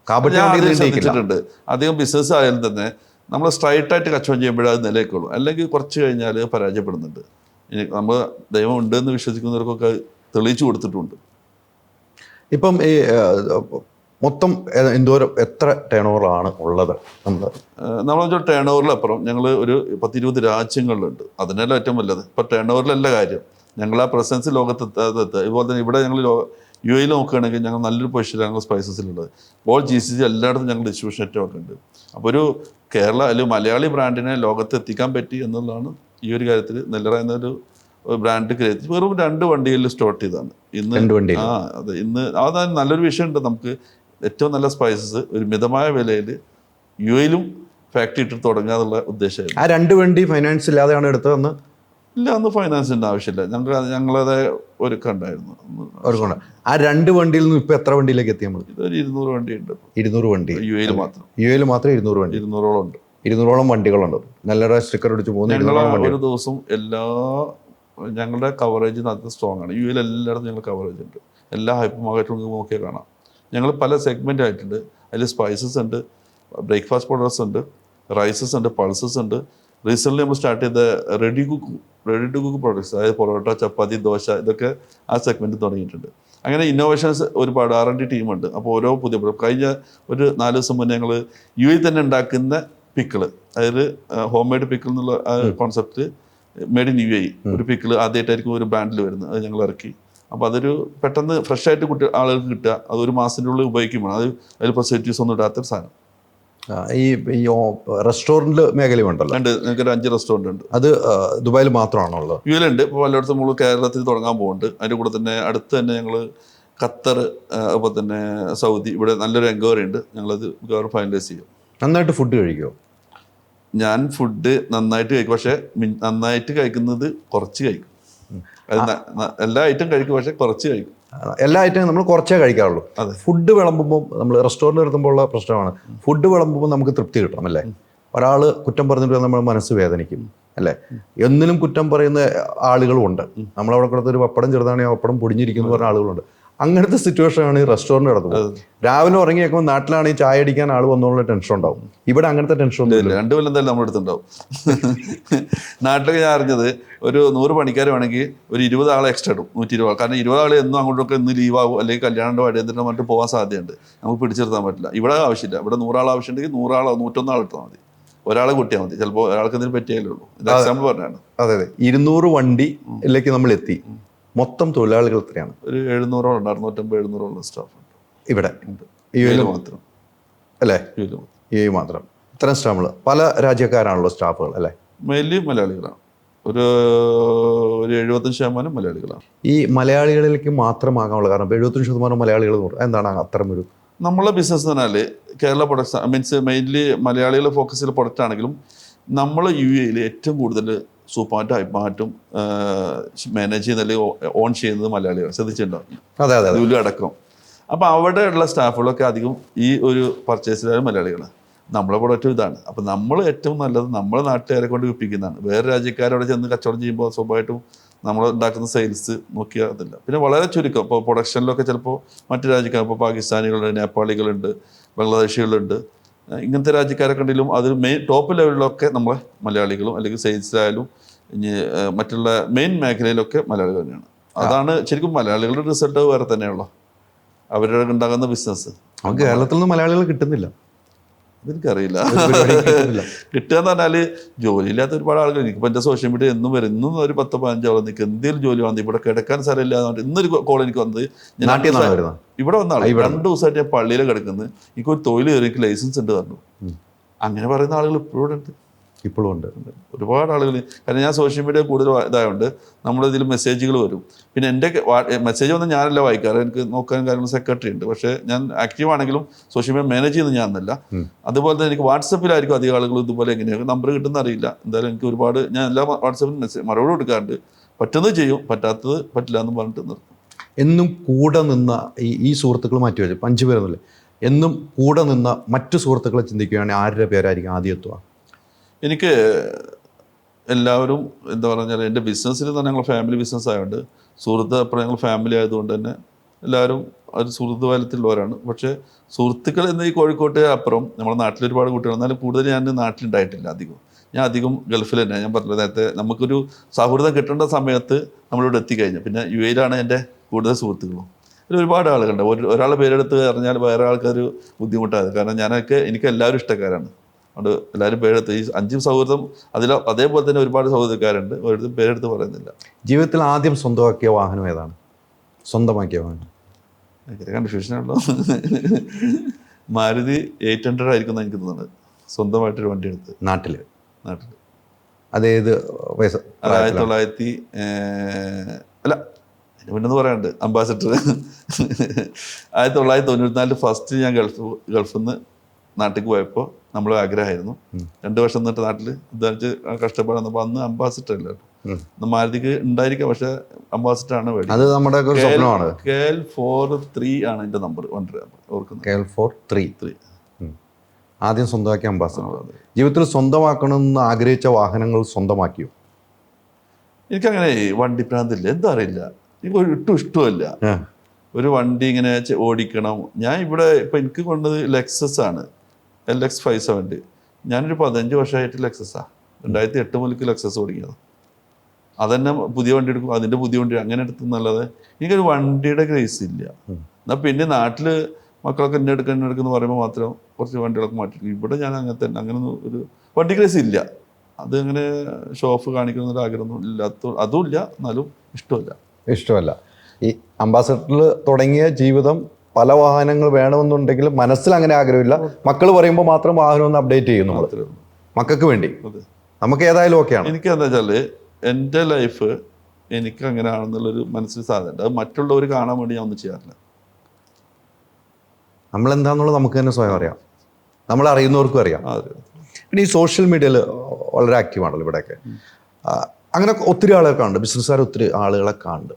ശ്രദ്ധിച്ചിട്ടുണ്ട്. അധികം ബിസിനസ് ആയാലും തന്നെ നമ്മൾ സ്ട്രൈറ്റ് ആയിട്ട് കച്ചവടം ചെയ്യുമ്പോഴേ അത് നിലയ്ക്കുള്ളൂ അല്ലെങ്കിൽ കുറച്ച് കഴിഞ്ഞാൽ പരാജയപ്പെടുന്നുണ്ട്. ഇനി നമ്മൾ ദൈവം ഉണ്ട് എന്ന് വിശ്വസിക്കുന്നവർക്കൊക്കെ തെളിയിച്ചു കൊടുത്തിട്ടുണ്ട്. ഇപ്പം ഈ മൊത്തം എന്തോരം എത്ര ടേൺ ഓവറാണ് ഉള്ളത് നമ്മൾ നമ്മൾ വെച്ചാൽ ടേൺ ഓവറിലപ്പുറം ഞങ്ങൾ ഒരു പത്തിരുപത് രാജ്യങ്ങളിലുണ്ട്. അതിനെല്ലാം ഏറ്റവും വലുത്. ഇപ്പം ടേൺ ഓവറിലല്ല കാര്യം. ഞങ്ങൾ ആ പ്രസൻസ് ലോകത്ത് എത്താതെ ഇതുപോലെ തന്നെ ഇവിടെ ഞങ്ങൾ യു എയിൽ നോക്കുകയാണെങ്കിൽ ഞങ്ങൾ നല്ലൊരു പൊസിഷനിലാണ് ഞങ്ങൾ സ്പൈസസിലുള്ളത് ഓൾ ജി സി സി എല്ലായിടത്തും ഞങ്ങൾ ഡിസ്ട്രിബ്യൂഷൻ നെറ്റ്വർക്ക് ഉണ്ട്. അപ്പോൾ ഒരു കേരള അല്ലെങ്കിൽ മലയാളി ബ്രാൻഡിനെ ലോകത്ത് എത്തിക്കാൻ പറ്റി എന്നുള്ളതാണ് ഈ ഒരു കാര്യത്തിൽ നെല്ലറ എന്നൊരു ബ്രാൻഡ് ക്രിയേറ്റ് വെറും രണ്ട് വണ്ടികളിൽ സ്റ്റാർട്ട് ചെയ്താണ് ഇന്ന് ആ അതെ. ഇന്ന് അതാണ് നല്ലൊരു വിഷയമുണ്ട് നമുക്ക് ഏറ്റവും നല്ല സ്പൈസസ് ഒരു മിതമായ വിലയിൽ യു എയിലും ഫാക്ടറി ഇട്ട് തുടങ്ങുക എന്നുള്ള ഉദ്ദേശമായിരുന്നു. ആ രണ്ട് വണ്ടി ഫൈനാൻസ് ഇല്ലാതെയാണ് എടുത്തതെന്ന് ഇല്ല അന്ന് ഫൈനാൻസിന്റെ ആവശ്യമില്ല. ഞങ്ങൾ ഞങ്ങളത് ഒരുക്കണ്ടായിരുന്നു. ഒരുക്കണ്ട. ആ രണ്ട് വണ്ടിയിൽ നിന്ന് ഇപ്പൊ എത്ര വണ്ടിയിലേക്ക് എത്തി നമ്മൾ ഇതൊരു ഇരുന്നൂറ് വണ്ടി ഉണ്ട് ഇരുന്നൂറ് വണ്ടി. യു എയിൽ മാത്രം. യു എയിൽ മാത്രം ഇരുന്നൂറ് വണ്ടി. ഇരുന്നൂറോളം ഉണ്ട്. ഇരുന്നൂറോളം വണ്ടികളുണ്ട്. നല്ല സ്റ്റിക്കർ അടിച്ച് പോകുന്ന ഒരു ദിവസം എല്ലാ ഞങ്ങളുടെ കവറേജ് നല്ല സ്ട്രോങ് ആണ്. യു എയിൽ എല്ലായിടത്തും ഞങ്ങൾ കവറേജ് ഉണ്ട്. എല്ലാ ഹൈപ്പർ മാർക്കറ്റും നോക്കിയാൽ കാണാം. ഞങ്ങൾ പല സെഗ്മെന്റ് ആയിട്ടുണ്ട്. അതിൽ സ്പൈസസ് ഉണ്ട് ബ്രേക്ക്ഫാസ്റ്റ് പൗഡേഴ്സ് ഉണ്ട് റൈസസ് ഉണ്ട് പൾസസ് ഉണ്ട് റീസെന്റ്ലി നമ്മൾ സ്റ്റാർട്ട് ചെയ്ത ready cook ready to cook products അതായത് പൊറോട്ട ചപ്പാത്തി ദോശ ഇതൊക്കെ ആ സെഗ്മെന്റ് തുടങ്ങിയിട്ടുണ്ട്. അങ്ങനെ ഇന്നോവേഷൻസ് ഒരുപാട് ആർ എൻ ഡി ടീമുണ്ട് അപ്പോൾ ഓരോ പുതിയ പ്രോഡക്റ്റ് കഴിഞ്ഞ ഒരു നാല് ദിവസം മുന്നേ ഞങ്ങൾ യു എ തന്നെ ഉണ്ടാക്കുന്ന പിക്കിൾ അതായത് ഹോം മെയ്ഡ് പിക്കിൾ എന്നുള്ള concept made in U A ഒരു പിക്കിൾ ആദ്യമായിട്ടായിരിക്കും ഒരു ബ്രാൻഡിൽ വരുന്നത്. അത് ഞങ്ങൾ ഇറക്കി. അപ്പോൾ അതൊരു പെട്ടെന്ന് ഫ്രഷ് ആയിട്ട് കുട്ടി ആളുകൾക്ക് കിട്ടുക. അത് ഒരു മാസത്തിന്റെ ഉള്ളിൽ ഉപയോഗിക്കുമ്പോൾ അത് അതിൽ പ്രൊസൈറ്റീവ്സ് ഒന്നും ഇടാത്തൊരു സാധനം. ഈ ഈ റെസ്റ്റോറന്റ് മേഖലയുണ്ടല്ലോ ഉണ്ട്. നിങ്ങൾക്ക് ഒരു അഞ്ച് റെസ്റ്റോറന്റ് ഉണ്ട്. അത് ദുബായിൽ മാത്രമാണോ ഉള്ളത് യു ഉണ്ട്. ഇപ്പോൾ പലയിടത്തും നമ്മൾ കേരളത്തിൽ തുടങ്ങാൻ പോകുന്നുണ്ട് അതിന്റെ കൂടെ തന്നെ അടുത്ത് തന്നെ ഞങ്ങൾ ഖത്തർ അതുപോലെ തന്നെ സൗദി. ഇവിടെ നല്ലൊരു എൻക്വയറി ഉണ്ട്. ഞങ്ങളത് മിക്കവാറും ഫൈനലൈസ് ചെയ്യും. നന്നായിട്ട് ഫുഡ് കഴിക്കുമോ ഞാൻ ഫുഡ് നന്നായിട്ട് കഴിക്കും. പക്ഷേ നന്നായിട്ട് കഴിക്കുന്നത് കുറച്ച് കഴിക്കും. എല്ലാ ഐറ്റം കഴിക്കും. പക്ഷേ കുറച്ച് കഴിക്കും. എല്ലാ ഐറ്റവും നമ്മൾ കുറച്ചേ കഴിക്കാറുള്ളൂ. അതെ. ഫുഡ് വിളമ്പുമ്പോൾ നമ്മൾ റെസ്റ്റോറന്റ് നിർത്തുമ്പോൾ ഉള്ള പ്രശ്നമാണ്. ഫുഡ് വിളമ്പുമ്പോൾ നമുക്ക് തൃപ്തി കിട്ടണം അല്ലേ? ഒരാൾ കുറ്റം പറഞ്ഞിട്ട് നമ്മൾ മനസ്സ് വേദനിക്കും അല്ലേ? എന്നിലും കുറ്റം പറയുന്ന ആളുകളുണ്ട് നമ്മളവിടെ കൊടുത്ത ഒരു പപ്പടം ചെറുതാണെങ്കിൽ ആ പപ്പടം പൊടിഞ്ഞിരിക്കുന്നു പറഞ്ഞ ആളുകളുണ്ട്. അങ്ങനത്തെ സിറ്റുവേഷനാണ് ഈ റെസ്റ്റോറന്റ് നടത്തുന്നത് രാവിലെ ഉറങ്ങി വെക്കുമ്പോൾ ഈ ചായ അടിക്കാൻ ആൾ വന്നുള്ള ടെൻഷൻ ഉണ്ടാവും. ഇവിടെ അങ്ങനത്തെ ടെൻഷൻ ഒന്നും ഇല്ല രണ്ടു കൊല്ലം എന്തായാലും നമ്മുടെ അടുത്തുണ്ടാവും നാട്ടിലൊക്കെ ഞാൻ അറിഞ്ഞത് ഒരു നൂറ് പണിക്കാർ വേണമെങ്കിൽ ഒരു ഇരുപത് ആളെ എക്സ്ട്രാ ഇടും നൂറ്റി ഇരുപത് കാരണം ഇരുപത് ആളെ എന്നും അങ്ങോട്ടൊക്കെ ഇന്ന് ലീവാകും അല്ലെങ്കിൽ കല്യാണമോ അടിയന്തരം മറ്റു പോകാൻ സാധ്യതയുണ്ട്. നമുക്ക് പിടിച്ചെടുത്താൻ പറ്റില്ല. ഇവിടെ ആവശ്യമില്ല. ഇവിടെ നൂറാൾ ആവശ്യമുണ്ടെങ്കിൽ നൂറാളോ നൂറ്റൊന്നാൾ ഇട്ടാൽ മതി. ഒരാളെ കൂട്ടിയാൽ മതി. ചിലപ്പോൾ ഒരാൾക്ക് എന്തെങ്കിലും പറ്റിയാലേ ഉള്ളൂ. എക്സാമ്പിൾ പറഞ്ഞാണ് അതെ അതെ. ഇരുന്നൂറ് വണ്ടിയിലേക്ക് നമ്മൾ എത്തി മൊത്തം തൊഴിലാളികൾ എത്രയാണ്? ഒരു എഴുന്നൂറോളം അറുന്നൂറ്റമ്പത് എഴുന്നൂറോളം സ്റ്റാഫ് ഉണ്ട്. ഇവിടെ. മാത്രം. അല്ലേ? യു മാത്രം. യു മാത്രം. ഇത്തരം സ്റ്റാഫുകൾ. പല രാജ്യക്കാരാണല്ലോ സ്റ്റാഫുകൾ അല്ലേ? മെയിൻലി മലയാളികളാണ്. ഒരു ഒരു എഴുപത്തഞ്ച് ശതമാനം മലയാളികളാണ്. ഈ മലയാളികളിലേക്ക് മാത്രമാകാനുള്ള കാരണം എഴുപത്തഞ്ച് ശതമാനം മലയാളികൾ എന്താണ് അത്തരം ഒരു നമ്മളെ ബിസിനസ് എന്ന് പറഞ്ഞാൽ കേരള പ്രൊഡക്ട്സ് മീൻസ് മെയിൻലി മലയാളികൾ ഫോക്കസ് ചെയ്ത പ്രൊഡക്റ്റ് ആണെങ്കിലും നമ്മൾ യു എയിൽ ഏറ്റവും കൂടുതൽ സൂപ്പർമാർട്ടും ഹൈപ്പർമാർട്ടും മാനേജ് ചെയ്യുന്ന അല്ലെങ്കിൽ ഓൺ ചെയ്യുന്നത് മലയാളികൾ. ശ്രദ്ധിച്ചിട്ടുണ്ടോ? അതെ അതെ ലുലു അടക്കം. അപ്പോൾ അവിടെയുള്ള സ്റ്റാഫുകളൊക്കെ അധികം ഈ ഒരു പർച്ചേസിലായ മലയാളികളാണ് നമ്മളെ പ്രൊഡക്റ്റ് ഇതാണ്. അപ്പോൾ നമ്മൾ ഏറ്റവും നല്ലത് നമ്മളെ നാട്ടുകാരെ കൊണ്ട് വിപ്പിക്കുന്നതാണ് വേറെ രാജ്യക്കാരവിടെ ചെന്ന് കച്ചവടം ചെയ്യുമ്പോൾ സ്വാഭാവികമായിട്ടും നമ്മൾ ഉണ്ടാക്കുന്ന സെയിൽസ് നോക്കിയാൽ അതില്ല. പിന്നെ വളരെ ചുരുക്കം. ഇപ്പോൾ പ്രൊഡക്ഷനിലൊക്കെ ചിലപ്പോൾ മറ്റു രാജ്യക്കാർ ഇപ്പോൾ പാകിസ്ഥാനികളുണ്ട് നേപ്പാളികളുണ്ട് ബംഗ്ലാദേശികളുണ്ട്. ഇങ്ങനത്തെ രാജ്യക്കാരെ ഉണ്ടെങ്കിലും അതിൽ മെയിൻ ടോപ്പ് ലെവലിലൊക്കെ നമ്മളെ മലയാളികളും അല്ലെങ്കിൽ സെയിൽസിലായാലും ഇനി മറ്റുള്ള മെയിൻ മേഖലയിലൊക്കെ മലയാളികൾ തന്നെയാണ്. അതാണ് ശരിക്കും മലയാളികളുടെ റിസൾട്ട് വേറെ തന്നെയുള്ള അവരുടെ ഉണ്ടാകുന്ന ബിസിനസ് കേരളത്തിൽ നിന്ന് മലയാളികൾ കിട്ടുന്നില്ല. അതെനിക്കറിയില്ല. കിട്ടുക എന്ന് പറഞ്ഞാൽ ജോലിയില്ലാത്ത ഒരുപാട് ആളുകൾ എനിക്കിപ്പോൾ എന്റെ സോഷ്യൽ മീഡിയ എന്നും വരും. ഇന്നും ഒരു പത്ത് പതിനഞ്ചോളം നിൽക്കും. എന്തെങ്കിലും ജോലി വന്നത് ഇവിടെ കിടക്കാൻ സ്ഥലമില്ല എന്ന് പറഞ്ഞിട്ട് ഇന്നൊരു കോൾ എനിക്ക് വന്നത് ഞാൻ ഇവിടെ വന്നാണ്. രണ്ട് ദിവസമായിട്ട് ഞാൻ പള്ളിയിൽ കിടക്കുന്നത്. എനിക്ക് ഒരു തൊഴിൽ കയറി എനിക്ക് ലൈസൻസ് ഉണ്ട് പറഞ്ഞു. അങ്ങനെ പറയുന്ന ആളുകൾ ഇപ്പോഴും ഉണ്ട്. ഇപ്പോഴും ഉണ്ട്. ഒരുപാട് ആളുകൾ കാരണം ഞാൻ സോഷ്യൽ മീഡിയ കൂടുതൽ ഇതായതുകൊണ്ട് നമ്മളിതിൽ മെസ്സേജുകൾ വരും. പിന്നെ എന്റെ മെസ്സേജ് വന്ന് ഞാനല്ല വായിക്കാറ്. എനിക്ക് നോക്കാൻ കാര്യങ്ങൾ സെക്രട്ടറി ഉണ്ട്. പക്ഷേ ഞാൻ ആക്റ്റീവ് ആണെങ്കിലും സോഷ്യൽ മീഡിയ മാനേജ് ചെയ്യുന്നത് ഞാനല്ല. എന്നല്ല അതുപോലെ തന്നെ എനിക്ക് വാട്സപ്പിലായിരിക്കും അധികം ആളുകൾ ഇതുപോലെ എങ്ങനെയാണ് നമ്പർ കിട്ടുന്ന അറിയില്ല. എന്തായാലും എനിക്ക് ഒരുപാട് ഞാൻ എല്ലാ വാട്സപ്പിലും മെസ്സേജ് മറുപടി കൊടുക്കാറുണ്ട്. പറ്റുന്നത് ചെയ്യും പറ്റാത്തത് പറ്റില്ല എന്ന് പറഞ്ഞിട്ട് നിർത്തും. എന്നും കൂടെ നിന്ന ഈ ഈ സുഹൃത്തുക്കൾ മാറ്റി വെച്ചു അഞ്ച് പേരൊന്നുമില്ല? എന്നും കൂടെ നിന്ന മറ്റു സുഹൃത്തുക്കളെ ചിന്തിക്കുകയാണെങ്കിൽ ആരുടെ പേരായിരിക്കും ആദ്യം എത്തുക എനിക്ക് എല്ലാവരും എന്താ പറഞ്ഞാൽ എന്റെ ബിസിനസ്സിൽ തന്നെ ഞങ്ങൾ ഫാമിലി ബിസിനസ് ആയതുകൊണ്ട് സുഹൃത്ത് അപ്പുറം ഞങ്ങൾ ഫാമിലി ആയതുകൊണ്ട് തന്നെ എല്ലാവരും ഒരു സുഹൃത്ത് വലത്തിലുള്ളവരാണ്. പക്ഷേ സുഹൃത്തുക്കൾ എന്ന ഈ കോഴിക്കോട്ട് അപ്പുറം നമ്മുടെ നാട്ടിൽ ഒരുപാട് കുട്ടികൾ എന്നാലും കൂടുതൽ ഞാൻ നാട്ടിലുണ്ടായിട്ടില്ല അധികം ഞാൻ അധികം ഗൾഫിൽ തന്നെ. ഞാൻ പറഞ്ഞത് നേരത്തെ നമുക്കൊരു സൗഹൃദം കിട്ടേണ്ട സമയത്ത് നമ്മളിവിടെ എത്തിക്കഴിഞ്ഞു. പിന്നെ യു എയിലാണ് എന്റെ കൂടുതൽ സുഹൃത്തുക്കളും. അതിൽ ഒരുപാട് ആളുകളുണ്ട്. ഒരു ഒരാളെ പേരെടുത്ത് അറിഞ്ഞാൽ വേറെ ആൾക്കാർ ബുദ്ധിമുട്ടാണ്. കാരണം ഞാനൊക്കെ എനിക്ക് എല്ലാവരും ഇഷ്ടക്കാരാണ്. അതുകൊണ്ട് എല്ലാവരും പേരെടുത്ത് ഈ അഞ്ച് സൗഹൃദം അതിൽ അതേപോലെ തന്നെ ഒരുപാട് സൗഹൃദക്കാരുണ്ട്. ഒരിടത്തും പേരെടുത്ത് പറയുന്നില്ല. ജീവിതത്തിൽ ആദ്യം സ്വന്തമാക്കിയ വാഹനം ഏതാണ്? സ്വന്തമാക്കിയ വാഹനം. ഭയങ്കര കൺഫ്യൂഷനാണല്ലോ. മാരുതി എയ്റ്റ് ഹൺഡ്രഡ് ആയിരിക്കും എനിക്ക് തോന്നുന്നത്. സ്വന്തമായിട്ടൊരു വണ്ടി എടുത്ത്. നാട്ടിൽ നാട്ടിൽ അതേത് വയസ്സ് ആയിരത്തി തൊള്ളായിരത്തി അല്ല അതിന് മുന്നേ പറയാനുണ്ട് അംബാസഡർ. ആയിരത്തി തൊള്ളായിരത്തി തൊണ്ണൂറ്റിനാലിൽ ഫസ്റ്റ് ഞാൻ ഗൾഫ് ഗൾഫിൽ നിന്ന് നാട്ടിലേക്ക് പോയപ്പോൾ നമ്മൾ ആഗ്രഹമായിരുന്നു. രണ്ട് വർഷം നിന്നിട്ട് നാട്ടിൽ ഇതായിട്ട് കഷ്ടപ്പാട് അന്ന് അംബാസിഡർ അല്ല? മാരുതിക്ക് ഉണ്ടായിരിക്കാം പക്ഷെ അംബാസിഡർ ആണ് വേണ്ടി അത് നമ്മുടെ സ്വപ്നമാണ്. കെ എൽ ഫോർ ത്രീ ആണ് എന്റെ നമ്പർ വണ്ടി ഓർക്കുന്നത് K L four three. Three. ആദ്യം സ്വന്തമാക്കിയ അംബാസിഡർ ജീവിതത്തിൽ സ്വന്തമാക്കണമെന്ന് ആഗ്രഹിച്ച വാഹനങ്ങൾ സ്വന്തമാക്കിയോ? എനിക്കങ്ങനെ വണ്ടി പ്രാന്തില്ല എന്താ അറിയില്ല. എനിക്ക് ഒട്ടും ഇഷ്ടമല്ല ഒരു വണ്ടി ഇങ്ങനെ ഓടിക്കണം. ഞാൻ ഇവിടെ ഇപ്പം എനിക്ക് കൊണ്ടത് ലെക്സസ് ആണ്. എൽ എക്സ് ഫൈവ് സെവന്റി ഞാനൊരു പതിനഞ്ച് വർഷമായിട്ട് ലെക്സസ്സാ രണ്ടായിരത്തി എട്ട് മുതൽക്ക് ലക്സസ് തുടങ്ങിയത് അതന്നെ പുതിയ വണ്ടി എടുക്കും. അതിന്റെ പുതിയ വണ്ടി അങ്ങനെ എടുത്തെന്നല്ലാതെ എനിക്കൊരു വണ്ടിയുടെ ക്രേസ് ഇല്ല. എന്നാൽ പിന്നെ നാട്ടിൽ മക്കളൊക്കെ എന്നെ എടുക്കുക എന്നെ എടുക്കുന്നു പറയുമ്പോൾ മാത്രം കുറച്ച് വണ്ടികളൊക്കെ മാറ്റി ഇവിടെ ഞാൻ അങ്ങനെ തന്നെ അങ്ങനെ ഒരു വണ്ടി ക്രേസ് ഇല്ല. അത് അങ്ങനെ ഷോഫ് കാണിക്കുന്ന ഒരു ആഗ്രഹമൊന്നും ഇല്ലാത്ത അതും ഇല്ല. എന്നാലും ഇഷ്ടമല്ല. ഇഷ്ടമല്ല. ഈ അംബാസഡറിൽ തുടങ്ങിയ ജീവിതം പല വാഹനങ്ങൾ വേണമെന്നുണ്ടെങ്കിൽ മനസ്സിൽ അങ്ങനെ ആഗ്രഹമില്ല. മക്കൾ പറയുമ്പോൾ മാത്രം വാഹനം ഒന്ന് അപ്ഡേറ്റ് ചെയ്യുന്നു. മക്കൾക്ക് വേണ്ടി. നമുക്ക് ഏതായാലും ഓക്കെയാണ് എനിക്ക് എന്താ വെച്ചാൽ എന്റെ ലൈഫ് എനിക്ക് അങ്ങനെ ആണെന്നുള്ളൊരു മനസ്സിൽ സാധ്യത അത് മറ്റുള്ളവർ കാണാൻ വേണ്ടി ഞാൻ ഒന്നും ചെയ്യാറില്ല. നമ്മൾ എന്താന്നുള്ളത് നമുക്ക് തന്നെ സ്വയം അറിയാം. നമ്മൾ അറിയുന്നവർക്കും അറിയാം. പിന്നെ ഈ സോഷ്യൽ മീഡിയയിൽ വളരെ ആക്റ്റീവ് ആണല്ലോ ഇവിടെയൊക്കെ. അങ്ങനെ ഒത്തിരി ആളുകളെ കാണുന്നുണ്ട് ബിസിനസ്സുകാർ ഒത്തിരി ആളുകളെ കാണുന്നുണ്ട്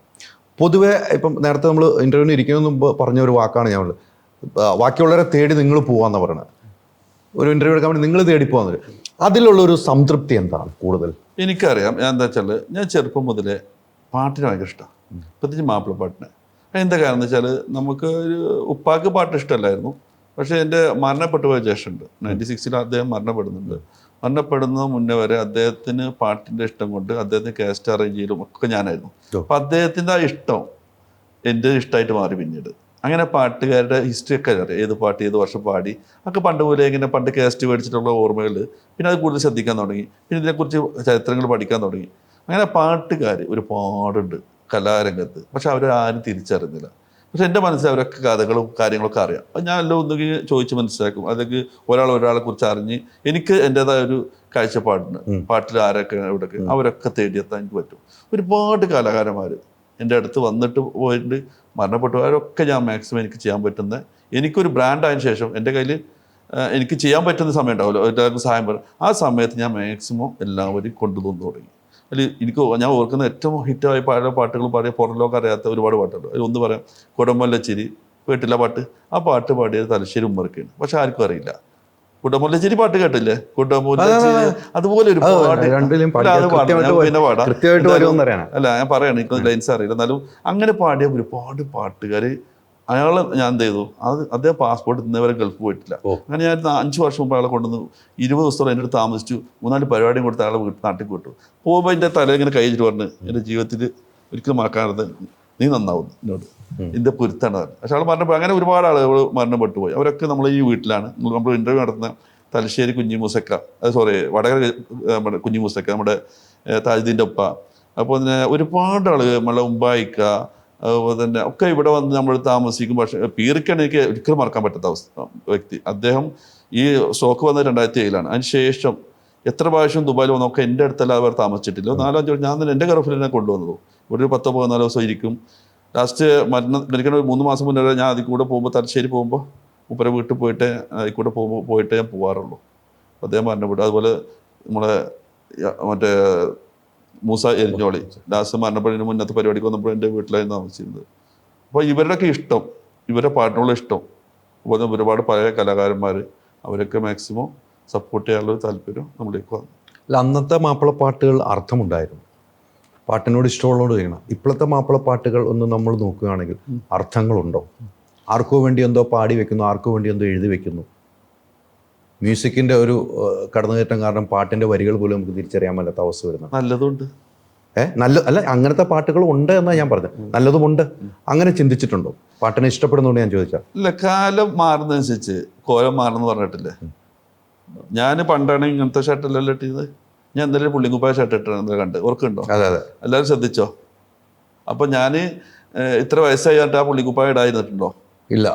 പൊതുവെ ഇപ്പം നേരത്തെ നമ്മൾ ഇന്റർവ്യൂവിന് ഇരിക്കുന്നതിന് മുമ്പ് പറഞ്ഞ ഒരു വാക്കാണ് ഞാൻ ബാക്കിയുള്ളവരെ തേടി നിങ്ങൾ പോകാമെന്ന് പറയുന്നത് ഒരു ഇന്റർവ്യൂ എടുക്കാൻ വേണ്ടി നിങ്ങൾ തേടി പോകാന്ന് അതിലുള്ള ഒരു സംതൃപ്തി എന്താണ് കൂടുതൽ? എനിക്കറിയാം ഞാൻ എന്താ വെച്ചാൽ ഞാൻ ചെറുപ്പം മുതലേ പാട്ടിന് ഭയങ്കര ഇഷ്ടമാണ് പ്രത്യേകിച്ച് മാപ്പിള പാട്ടിന്. എന്താ കാരണം എന്ന് വെച്ചാൽ നമുക്ക് ഒരു ഉപ്പാക്ക് പാട്ട് ഇഷ്ടമല്ലായിരുന്നു. പക്ഷേ എന്റെ മരണപ്പെട്ടു പോയ ജ്യേഷ്ഠുണ്ട് നയന്റി സിക്സിൽ അദ്ദേഹം മരണപ്പെടുന്നുണ്ട്. മരണപ്പെടുന്ന മുന്നേ വരെ അദ്ദേഹത്തിന് പാട്ടിന്റെ ഇഷ്ടം കൊണ്ട് അദ്ദേഹത്തിന് കാസ്റ്റ് അറേഞ്ച് ചെയ്യലും ഒക്കെ ഞാനായിരുന്നു. അപ്പൊ അപ്പം അദ്ദേഹത്തിന്റെ ആ ഇഷ്ടം എന്റെ ഇഷ്ടമായിട്ട് മാറി പിന്നീട്. അങ്ങനെ പാട്ടുകാരുടെ ഹിസ്റ്ററി ഒക്കെ അറിയാം. ഏത് പാട്ട് ഏത് വർഷം പാടി. ഒക്കെ പണ്ട് പോലെ ഇങ്ങനെ പണ്ട് കാസ്റ്റ് മേടിച്ചിട്ടുള്ള ഓർമ്മകൾ. പിന്നെ അത് കൂടുതൽ ശ്രദ്ധിക്കാൻ തുടങ്ങി. പിന്നെ ഇതിനെക്കുറിച്ച് ചരിത്രങ്ങൾ പഠിക്കാൻ തുടങ്ങി. അങ്ങനെ പാട്ടുകാർ ഒരുപാടുണ്ട് കലാരംഗത്ത്. പക്ഷെ അവരാരും തിരിച്ചറിഞ്ഞില്ല. പക്ഷെ എന്റെ മനസ്സിൽ അവരൊക്കെ കഥകളും കാര്യങ്ങളൊക്കെ അറിയാം. അപ്പം ഞാൻ എല്ലാം ഒന്നുകിൽ ചോദിച്ച് മനസ്സിലാക്കും. അല്ലെങ്കിൽ ഒരാൾ ഒരാളെ കുറിച്ച് അറിഞ്ഞ് എനിക്ക് എന്റെതായ ഒരു കാഴ്ചപ്പാടുണ്ട്. പാട്ടിൽ ആരൊക്കെ എവിടെയൊക്കെ അവരൊക്കെ തേടിയെത്താൻ എനിക്ക് പറ്റും. ഒരുപാട് കലാകാരന്മാർ എന്റെ അടുത്ത് വന്നിട്ട് പോയിട്ട് മരണപ്പെട്ടവരൊക്കെ ഞാൻ മാക്സിമം എനിക്ക് ചെയ്യാൻ പറ്റുന്ന എനിക്കൊരു ബ്രാൻഡ് ആയതിനു ശേഷം എന്റെ കയ്യിൽ എനിക്ക് ചെയ്യാൻ പറ്റുന്ന സമയം ഉണ്ടാവുമല്ലോ. എല്ലാവർക്കും സഹായം പറയും ആ സമയത്ത് ഞാൻ മാക്സിമം എല്ലാവരും കൊണ്ടുവന്നു തുടങ്ങി. അതിൽ എനിക്ക് ഞാൻ ഓർക്കുന്ന ഏറ്റവും ഹിറ്റായ പല പാട്ടുകൾ പാടിയ പുറം ലോകം അറിയാത്ത ഒരുപാട് പാട്ടുണ്ട്. അതിൽ ഒന്ന് പറയാം കുടമ്പല്ലച്ചിരി കേട്ടില്ല പാട്ട്? ആ പാട്ട് പാടിയത് തലശ്ശേരി ഉമ്മർക്കാണ് പക്ഷെ ആർക്കും അറിയില്ല. കുടമുല്ലച്ചിരി പാട്ട് കേട്ടില്ലേ? കുടമുല്ലച്ചിരി അതുപോലെ ഒരു പാട്ട് പിന്നെ പാടാം. അല്ല ഞാൻ പറയാണ് എനിക്ക് ലൈൻസ് അറിയില്ല. എന്നാലും അങ്ങനെ പാടിയ ഒരുപാട് പാട്ടുകാർ അയാൾ ഞാൻ എന്ത് ചെയ്തു? അത് അദ്ദേഹം പാസ്പോർട്ട് ഇന്നേവരെ ഗൾഫ് പോയിട്ടില്ല. അങ്ങനെ ഞാൻ അഞ്ച് വർഷം മുമ്പ് അയാളെ കൊണ്ടുവന്ന് ഇരുപത് ദിവസം എന്റെ അടുത്ത് താമസിച്ചു. മൂന്നാൽ പരിപാടിയും കൊടുത്ത് അയാളെ വീട്ടിൽ നാട്ടിൽ വിട്ടു. പോകുമ്പോൾ എന്റെ തല ഇങ്ങനെ കഴിച്ചിട്ട് പറഞ്ഞു എന്റെ ജീവിതത്തിൽ ഒരിക്കലും മറക്കാനത് നീ നന്നാവും എന്നോട്. ഇതിന്റെ പൊരുത്താണ് പക്ഷെ ആൾ മരണപ്പെട്ടു. അങ്ങനെ ഒരുപാട് ആളുകൾ മരണപ്പെട്ടു പോയി അവരൊക്കെ നമ്മൾ ഈ വീട്ടിലാണ്. നമ്മൾ ഇന്റർവ്യൂ നടത്തുന്ന തലശ്ശേരി കുഞ്ഞിമൂസക്ക അത് സോറി വടകര നമ്മുടെ കുഞ്ഞിമൂസക്ക നമ്മുടെ താജുദ്ദീന്റെ ഒപ്പ അപ്പോൾ തന്നെ ഒരുപാട് ആളുകൾ നമ്മളെ ഉമ്പായിക്ക തന്നെ ഒക്കെ ഇവിടെ വന്ന് നമ്മൾ താമസിക്കും. പക്ഷേ പീറിക്കാണ് എനിക്ക് ഒരിക്കലും മറക്കാൻ പറ്റാത്ത അവസ്ഥ വ്യക്തി. അദ്ദേഹം ഈ സ്റ്റോക്ക് വന്നത് രണ്ടായിരത്തി ഏഴിലാണ് അതിന് ശേഷം എത്ര പ്രാവശ്യം ദുബായിൽ വന്നൊക്കെ എന്റെ അടുത്തല്ല അവർ താമസിച്ചിട്ടില്ല. നാലോ അഞ്ചോ ഞാൻ തന്നെ എന്റെ ഗർഫിൽ കൊണ്ടുവന്നത് ഇവിടെ ഒരു പത്തോ പതിനാലോ ദിവസം ഇരിക്കും. ലാസ്റ്റ് മരണം മരിക്കണ ഒരു മൂന്ന് മാസം മുന്നേ ഞാൻ അതിൽ കൂടെ പോകുമ്പോൾ തലശ്ശേരി പോകുമ്പോൾ ഉപ്പര വീട്ടിൽ പോയിട്ട് അതിൽ കൂടെ പോകുമ്പോൾ പോയിട്ട് ഞാൻ പോകാറുള്ളൂ അദ്ദേഹം മരണപ്പെട്ടു. അതുപോലെ നമ്മളെ മറ്റേ മൂസ എരിഞ്ഞോളി. ലാസ്റ്റ് മരണപ്പെടുന്നതിന് മുന്നത്തെ പരിപാടിക്ക് വന്നപ്പോൾ എന്റെ വീട്ടിലായിരുന്നു താമസിച്ചിരുന്നത്. അപ്പോൾ ഇവരുടെയൊക്കെ ഇഷ്ടം ഇവരുടെ പാട്ടിനുള്ള ഇഷ്ടം. അതുപോലെ ഒരുപാട് പഴയ കലാകാരന്മാർ അവരൊക്കെ മാക്സിമം സപ്പോർട്ട് ചെയ്യാനുള്ള താല്പര്യം നമ്മളിലേക്ക് വന്നു. അല്ല അന്നത്തെ മാപ്പിളപ്പാട്ടുകൾ അർത്ഥമുണ്ടായിരുന്നു. പാട്ടിനോട് ഇഷ്ടമുള്ളതോട് ചെയ്യണം ഇപ്പോഴത്തെ മാപ്പിളപ്പാട്ടുകൾ ഒന്ന് നമ്മൾ നോക്കുകയാണെങ്കിൽ അർത്ഥങ്ങളുണ്ടോ? ആർക്കോ വേണ്ടി എന്തോ പാടി വെക്കുന്നു ആർക്കോ വേണ്ടി എന്തോ എഴുതി വെക്കുന്നു? മ്യൂസിക്കിന്റെ ഒരു ഏഹ്, കടന്നുകയറ്റം കാരണം പാട്ടിന്റെ വരികൾ പോലും നമുക്ക് തിരിച്ചറിയാൻ പറ്റാത്ത അവസ്ഥ വരുന്നത് നല്ലതുണ്ട്. ഏ? നല്ല അല്ല അങ്ങനത്തെ പാട്ടുകൾ ഉണ്ട് എന്നാണ് ഞാൻ പറഞ്ഞത്. നല്ലതുമുണ്ട്. അങ്ങനെ ചിന്തിച്ചിട്ടുണ്ടോ? പാട്ടിനെ ഇഷ്ടപ്പെടുന്നുണ്ട് ഞാൻ ചോദിച്ചാൽ ഇല്ല കാലം മാറുന്നതനുസരിച്ച് കോലം മാറുന്നു പറഞ്ഞിട്ടില്ലേ? ഞാൻ പണ്ടാണ് ഇങ്ങനത്തെ ഷർട്ടല്ലല്ലോ ഇട്ടിരുന്നത്. ഞാൻ എന്തായാലും പുള്ളിങ്കുപ്പായ ഷർട്ട് ഇട്ടാണ് കണ്ട്. ഓർക്കുണ്ടോ അതെ അതെ. എല്ലാവരും ശ്രദ്ധിച്ചോ? അപ്പം ഞാൻ ഇത്ര വയസ്സായിട്ട് ആ പുള്ളിക്കുപ്പായ ഇടായിരുന്നിട്ടുണ്ടോ ഇല്ല.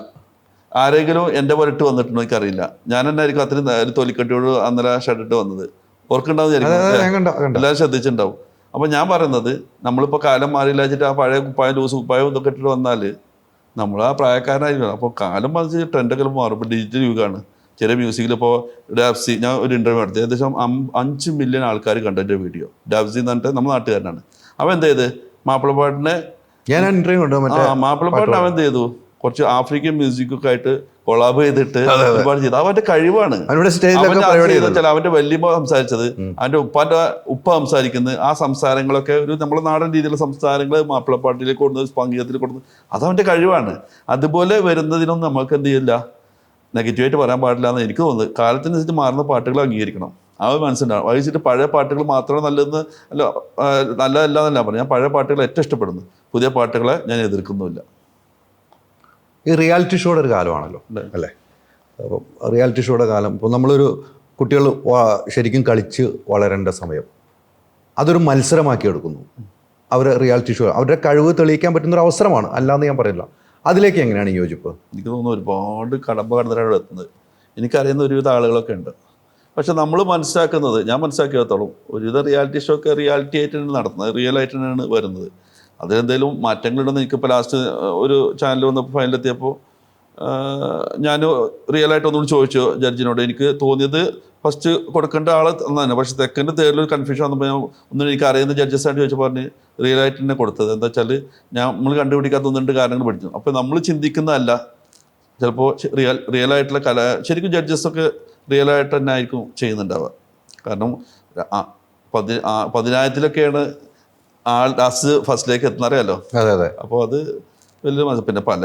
ആരെങ്കിലും എന്റെ പോലെ ഇട്ട് വന്നിട്ടുണ്ടോ എനിക്കറിയില്ല. ഞാൻ തന്നെ ആയിരിക്കും അത്രയും ഒരു തൊലിക്കട്ടിയോട് അന്നേരം ഷർട്ട് ഇട്ട് വന്നത്. ഓർക്കുണ്ടാവും എല്ലാവരും ശ്രദ്ധിച്ചിട്ടുണ്ടാവും. അപ്പം ഞാൻ പറയുന്നത് നമ്മളിപ്പോൾ കാലം മാറിയില്ല വെച്ചിട്ട് ആ പഴയ കുപ്പായം ലൂസ് കുപ്പായം ഇതൊക്കെ ഇട്ടിട്ട് വന്നാൽ നമ്മൾ ആ പ്രായക്കാരനായിരിക്കണം. അപ്പോൾ കാലം മറിച്ച് ട്രെൻഡൊക്കെ മാറും. ഇപ്പോൾ ഡിജിറ്റൽ യുഗമാണ് ചില മ്യൂസിക്കിൽ ഇപ്പോൾ ഡാബ്സി ഞാൻ ഒരു ഇന്റർവ്യൂ നടത്തി. ഏകദേശം അഞ്ച് മില്യൺ ആൾക്കാർ കണ്ടു എന്റെ വീഡിയോ ഡാബ്സി എന്ന് പറഞ്ഞിട്ട് നമ്മുടെ നാട്ടുകാരനാണ്. അവൻ എന്ത് ചെയ്ത്? മാപ്പിളപ്പാട്ടിനെ ഞാൻ ഇന്റർവ്യൂ മാപ്പിളപ്പാട്ടിന് അവൻ എന്ത് ചെയ്തു? കുറച്ച് ആഫ്രിക്കൻ മ്യൂസിക്കൊക്കെ ആയിട്ട് കൊളാബ് ചെയ്തിട്ട് ഒരുപാട് ചെയ്തു. അവന്റെ കഴിവാണ്. അവന്റെ വെച്ചാൽ വല്യമ്മ സംസാരിച്ചത് അവന്റെ ഉപ്പാന്റെ ഉപ്പ സംസാരിക്കുന്നത് ആ സംസാരങ്ങളൊക്കെ ഒരു നമ്മുടെ നാടൻ രീതിയിലുള്ള സംസാരങ്ങൾ മാപ്പിളപ്പാട്ടിലേക്ക് കൊണ്ടുവന്ന് സംഗീതത്തിൽ അത് അവന്റെ കഴിവാണ്. അതുപോലെ വരുന്നതിനൊന്നും നമുക്ക് എന്ത് ചെയ്യില്ല? നെഗറ്റീവായിട്ട് പറയാൻ പാടില്ല എന്ന് എനിക്ക് തോന്നുന്നത്. കാലത്തിനനുസരിച്ച് മാറുന്ന പാട്ടുകൾ അംഗീകരിക്കണം. അത് മനസ്സിലാവും വഹിച്ചിട്ട് പഴയ പാട്ടുകൾ മാത്രമേ നല്ലതെന്ന് അല്ല ആ, നല്ലതല്ല എന്നല്ല പറഞ്ഞു ഞാൻ പഴയ പാട്ടുകൾ ഏറ്റവും ഇഷ്ടപ്പെടുന്നു. പുതിയ പാട്ടുകളെ ഞാൻ എതിർക്കുന്നുമില്ല. ഈ റിയാലിറ്റി ഷോയുടെ ഒരു കാലമാണല്ലോ അല്ലേ? അപ്പം റിയാലിറ്റി ഷോയുടെ കാലം ഇപ്പോൾ നമ്മളൊരു കുട്ടികൾ ശരിക്കും കളിച്ച് വളരേണ്ട സമയം. അതൊരു മത്സരമാക്കി എടുക്കുന്നു. അവർ റിയാലിറ്റി ഷോ അവരുടെ കഴിവ് തെളിയിക്കാൻ പറ്റുന്ന ഒരു അവസരമാണ്. അല്ലാന്ന് ഞാൻ പറയില്ല അതിലേക്ക് എങ്ങനെയാണ് യോജിപ്പ്? എനിക്ക് തോന്നുന്നു ഒരുപാട് കടമ്പ കടന്നിട്ടാണ് എത്തുന്നത്. എനിക്കറിയുന്ന ഒരുവിധ ആളുകളൊക്കെ ഉണ്ട്. പക്ഷെ നമ്മൾ മനസ്സിലാക്കുന്നത് ഞാൻ മനസ്സിലാക്കിയത്തോളം ഒരുവിധ റിയാലിറ്റി ഷോ ഒക്കെ റിയാലിറ്റി ആയിട്ടാണ് നടത്തുന്നത് റിയൽ ആയിട്ടാണ് വരുന്നത്. അതിലെന്തെങ്കിലും മാറ്റങ്ങളുണ്ടെന്ന് എനിക്കിപ്പോൾ ലാസ്റ്റ് ഒരു ചാനൽ വന്നപ്പോൾ ഫൈനലെത്തിയപ്പോൾ ഞാൻ റിയൽ ആയിട്ട് ഒന്നുകൂടി ചോദിച്ചു ജഡ്ജിനോട്. എനിക്ക് തോന്നിയത് ഫസ്റ്റ് കൊടുക്കേണ്ട ആൾ തന്നെ പക്ഷെ സെക്കൻഡ് തേർഡിൽ ഒരു കൺഫ്യൂഷൻ വന്നപ്പോൾ ഞാൻ ഒന്നും എനിക്ക് അറിയുന്ന ജഡ്ജസ് ആയിട്ട് ചോദിച്ചു പറഞ്ഞ് റിയൽ ആയിട്ട് തന്നെ കൊടുത്തത്. എന്താ വെച്ചാൽ ഞാൻ നമ്മൾ കണ്ടുപിടിക്കാത്ത ഒന്ന് രണ്ട് കാര്യങ്ങൾ പഠിച്ചു. അപ്പോൾ നമ്മൾ ചിന്തിക്കുന്നതല്ല. ചിലപ്പോൾ റിയൽ റിയൽ ആയിട്ടുള്ള കല ശരിക്കും ജഡ്ജസൊക്കെ റിയൽ ആയിട്ട് തന്നെ ആയിരിക്കും ചെയ്യുന്നുണ്ടാവുക. കാരണം പതി പതിനായിരത്തിലൊക്കെയാണ് ആൾ ലാസ്റ്റ് ഫസ്റ്റിലേക്ക് എത്തുന്ന അറിയാലോ അതെ അതെ. അപ്പോൾ അത് വലിയ മനസ്സിൽ പിന്നെ പല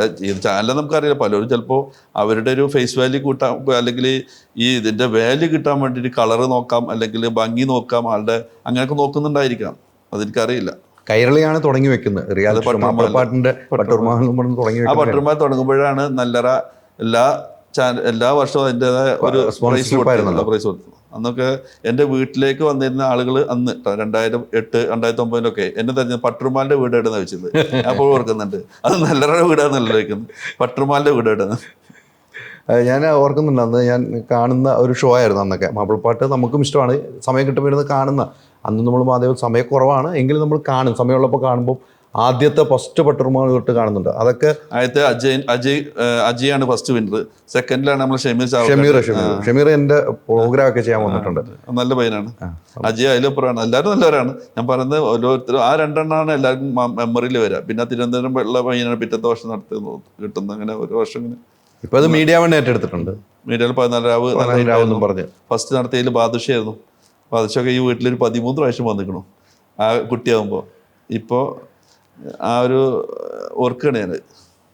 ചാനലും നമുക്കറിയില്ല. പലരും ചിലപ്പോൾ അവരുടെ ഒരു ഫേസ് വാല്യൂ കൂട്ടാൻ അല്ലെങ്കിൽ ഈ ഇതിന്റെ വാല്യൂ കിട്ടാൻ വേണ്ടിയിട്ട് കളറ് നോക്കാം അല്ലെങ്കിൽ ഭംഗി നോക്കാം ആളുടെ അങ്ങനെയൊക്കെ നോക്കുന്നുണ്ടായിരിക്കാം അതെനിക്കറിയില്ല. കൈരളിയാണ് തുടങ്ങി വെക്കുന്നത്. പറഞ്ഞ് തുടങ്ങി ആ പട്ടർമാർ തുടങ്ങുമ്പോഴാണ് നല്ലറ എല്ലാ ചാനൽ എല്ലാ വർഷവും അതിന്റെതായ ഒരു പ്രൈസ് ആയിരുന്നല്ലോ. പ്രൈസ് കൊടുത്തു. അന്നൊക്കെ എന്റെ വീട്ടിലേക്ക് വന്നിരുന്ന ആളുകൾ അന്ന് രണ്ടായിരം എട്ട് രണ്ടായിരത്തി ഒമ്പതിലൊക്കെ എന്നെ തന്നെ പട്ടുമാലിന്റെ വീട് എവിടെയെന്ന് വെച്ചത് അപ്പോൾ ഓർക്കുന്നുണ്ട്. അത് നല്ലവരുടെ വീടാണെന്നല്ല ചോദിക്കുന്നത്? പട്ടുമാലിന്റെ വീട് എവിടെയാണ്? ഏഹ് ഞാൻ ഓർക്കുന്നുണ്ട് അന്ന് ഞാൻ കാണുന്ന ഒരു ഷോ ആയിരുന്നു അന്നൊക്കെ. മാപ്പിളപ്പാട്ട് നമുക്കും ഇഷ്ടമാണ്. സമയം കിട്ടുമ്പോൾ ഇരുന്ന് കാണുന്ന. അന്ന് നമ്മൾ മാധ്യമ സമയക്കുറവാണ് എങ്കിലും നമ്മൾ കാണും. സമയമുള്ളപ്പോൾ കാണുമ്പോൾ ആദ്യത്തെ ഫസ്റ്റ് പട്ടുർമാൾ തൊട്ട് കാണുന്നുണ്ട്. അതൊക്കെ ആദ്യത്തെ അജയ് അജയ് അജയാണ് ഫസ്റ്റ് വിന്നർ സെക്കൻഡിലാണ് നമ്മൾ ഷമീർ. ഷമീർ ഷമീർ. ഷമീർ എന്റെ പ്രോഗ്രാം ഒക്കെ ചെയ്യാൻ വന്നിട്ടുണ്ട്. നല്ല പയ്യനാണ്. അജയ് അതിലപ്പുറമാണ്. എല്ലാവരും നല്ലവരാണ്. ഞാൻ പറയുന്നത് ഓരോരുത്തരും ആ രണ്ടെണ്ണമാണ് എല്ലാവർക്കും മെമ്മറിയിൽ വരിക പിന്നെ തിരുവനന്തപുരം ഉള്ള പയ്യനാണ് പിറ്റത്തെ വർഷം നടത്തി കിട്ടുന്നത്. അങ്ങനെ ഒരു വർഷം ഇങ്ങനെ ഇപ്പൊ അത് മീഡിയ വൺ ഏറ്റെടുത്തിട്ടുണ്ട്. മീഡിയയിൽ പതിനാല് രാവ് രാവെന്നും പറഞ്ഞു. ഫസ്റ്റ് നടത്തിയതിൽ ബാദുഷയായിരുന്നു. ബാദുഷൊക്കെ ഈ വീട്ടിലൊരു പതിമൂന്ന് പ്രാവശ്യം വന്നിക്കണു ആ കുട്ടിയാകുമ്പോൾ ഇപ്പോൾ ആ ഒരു ഓർക്കുകയാണ് ഞാൻ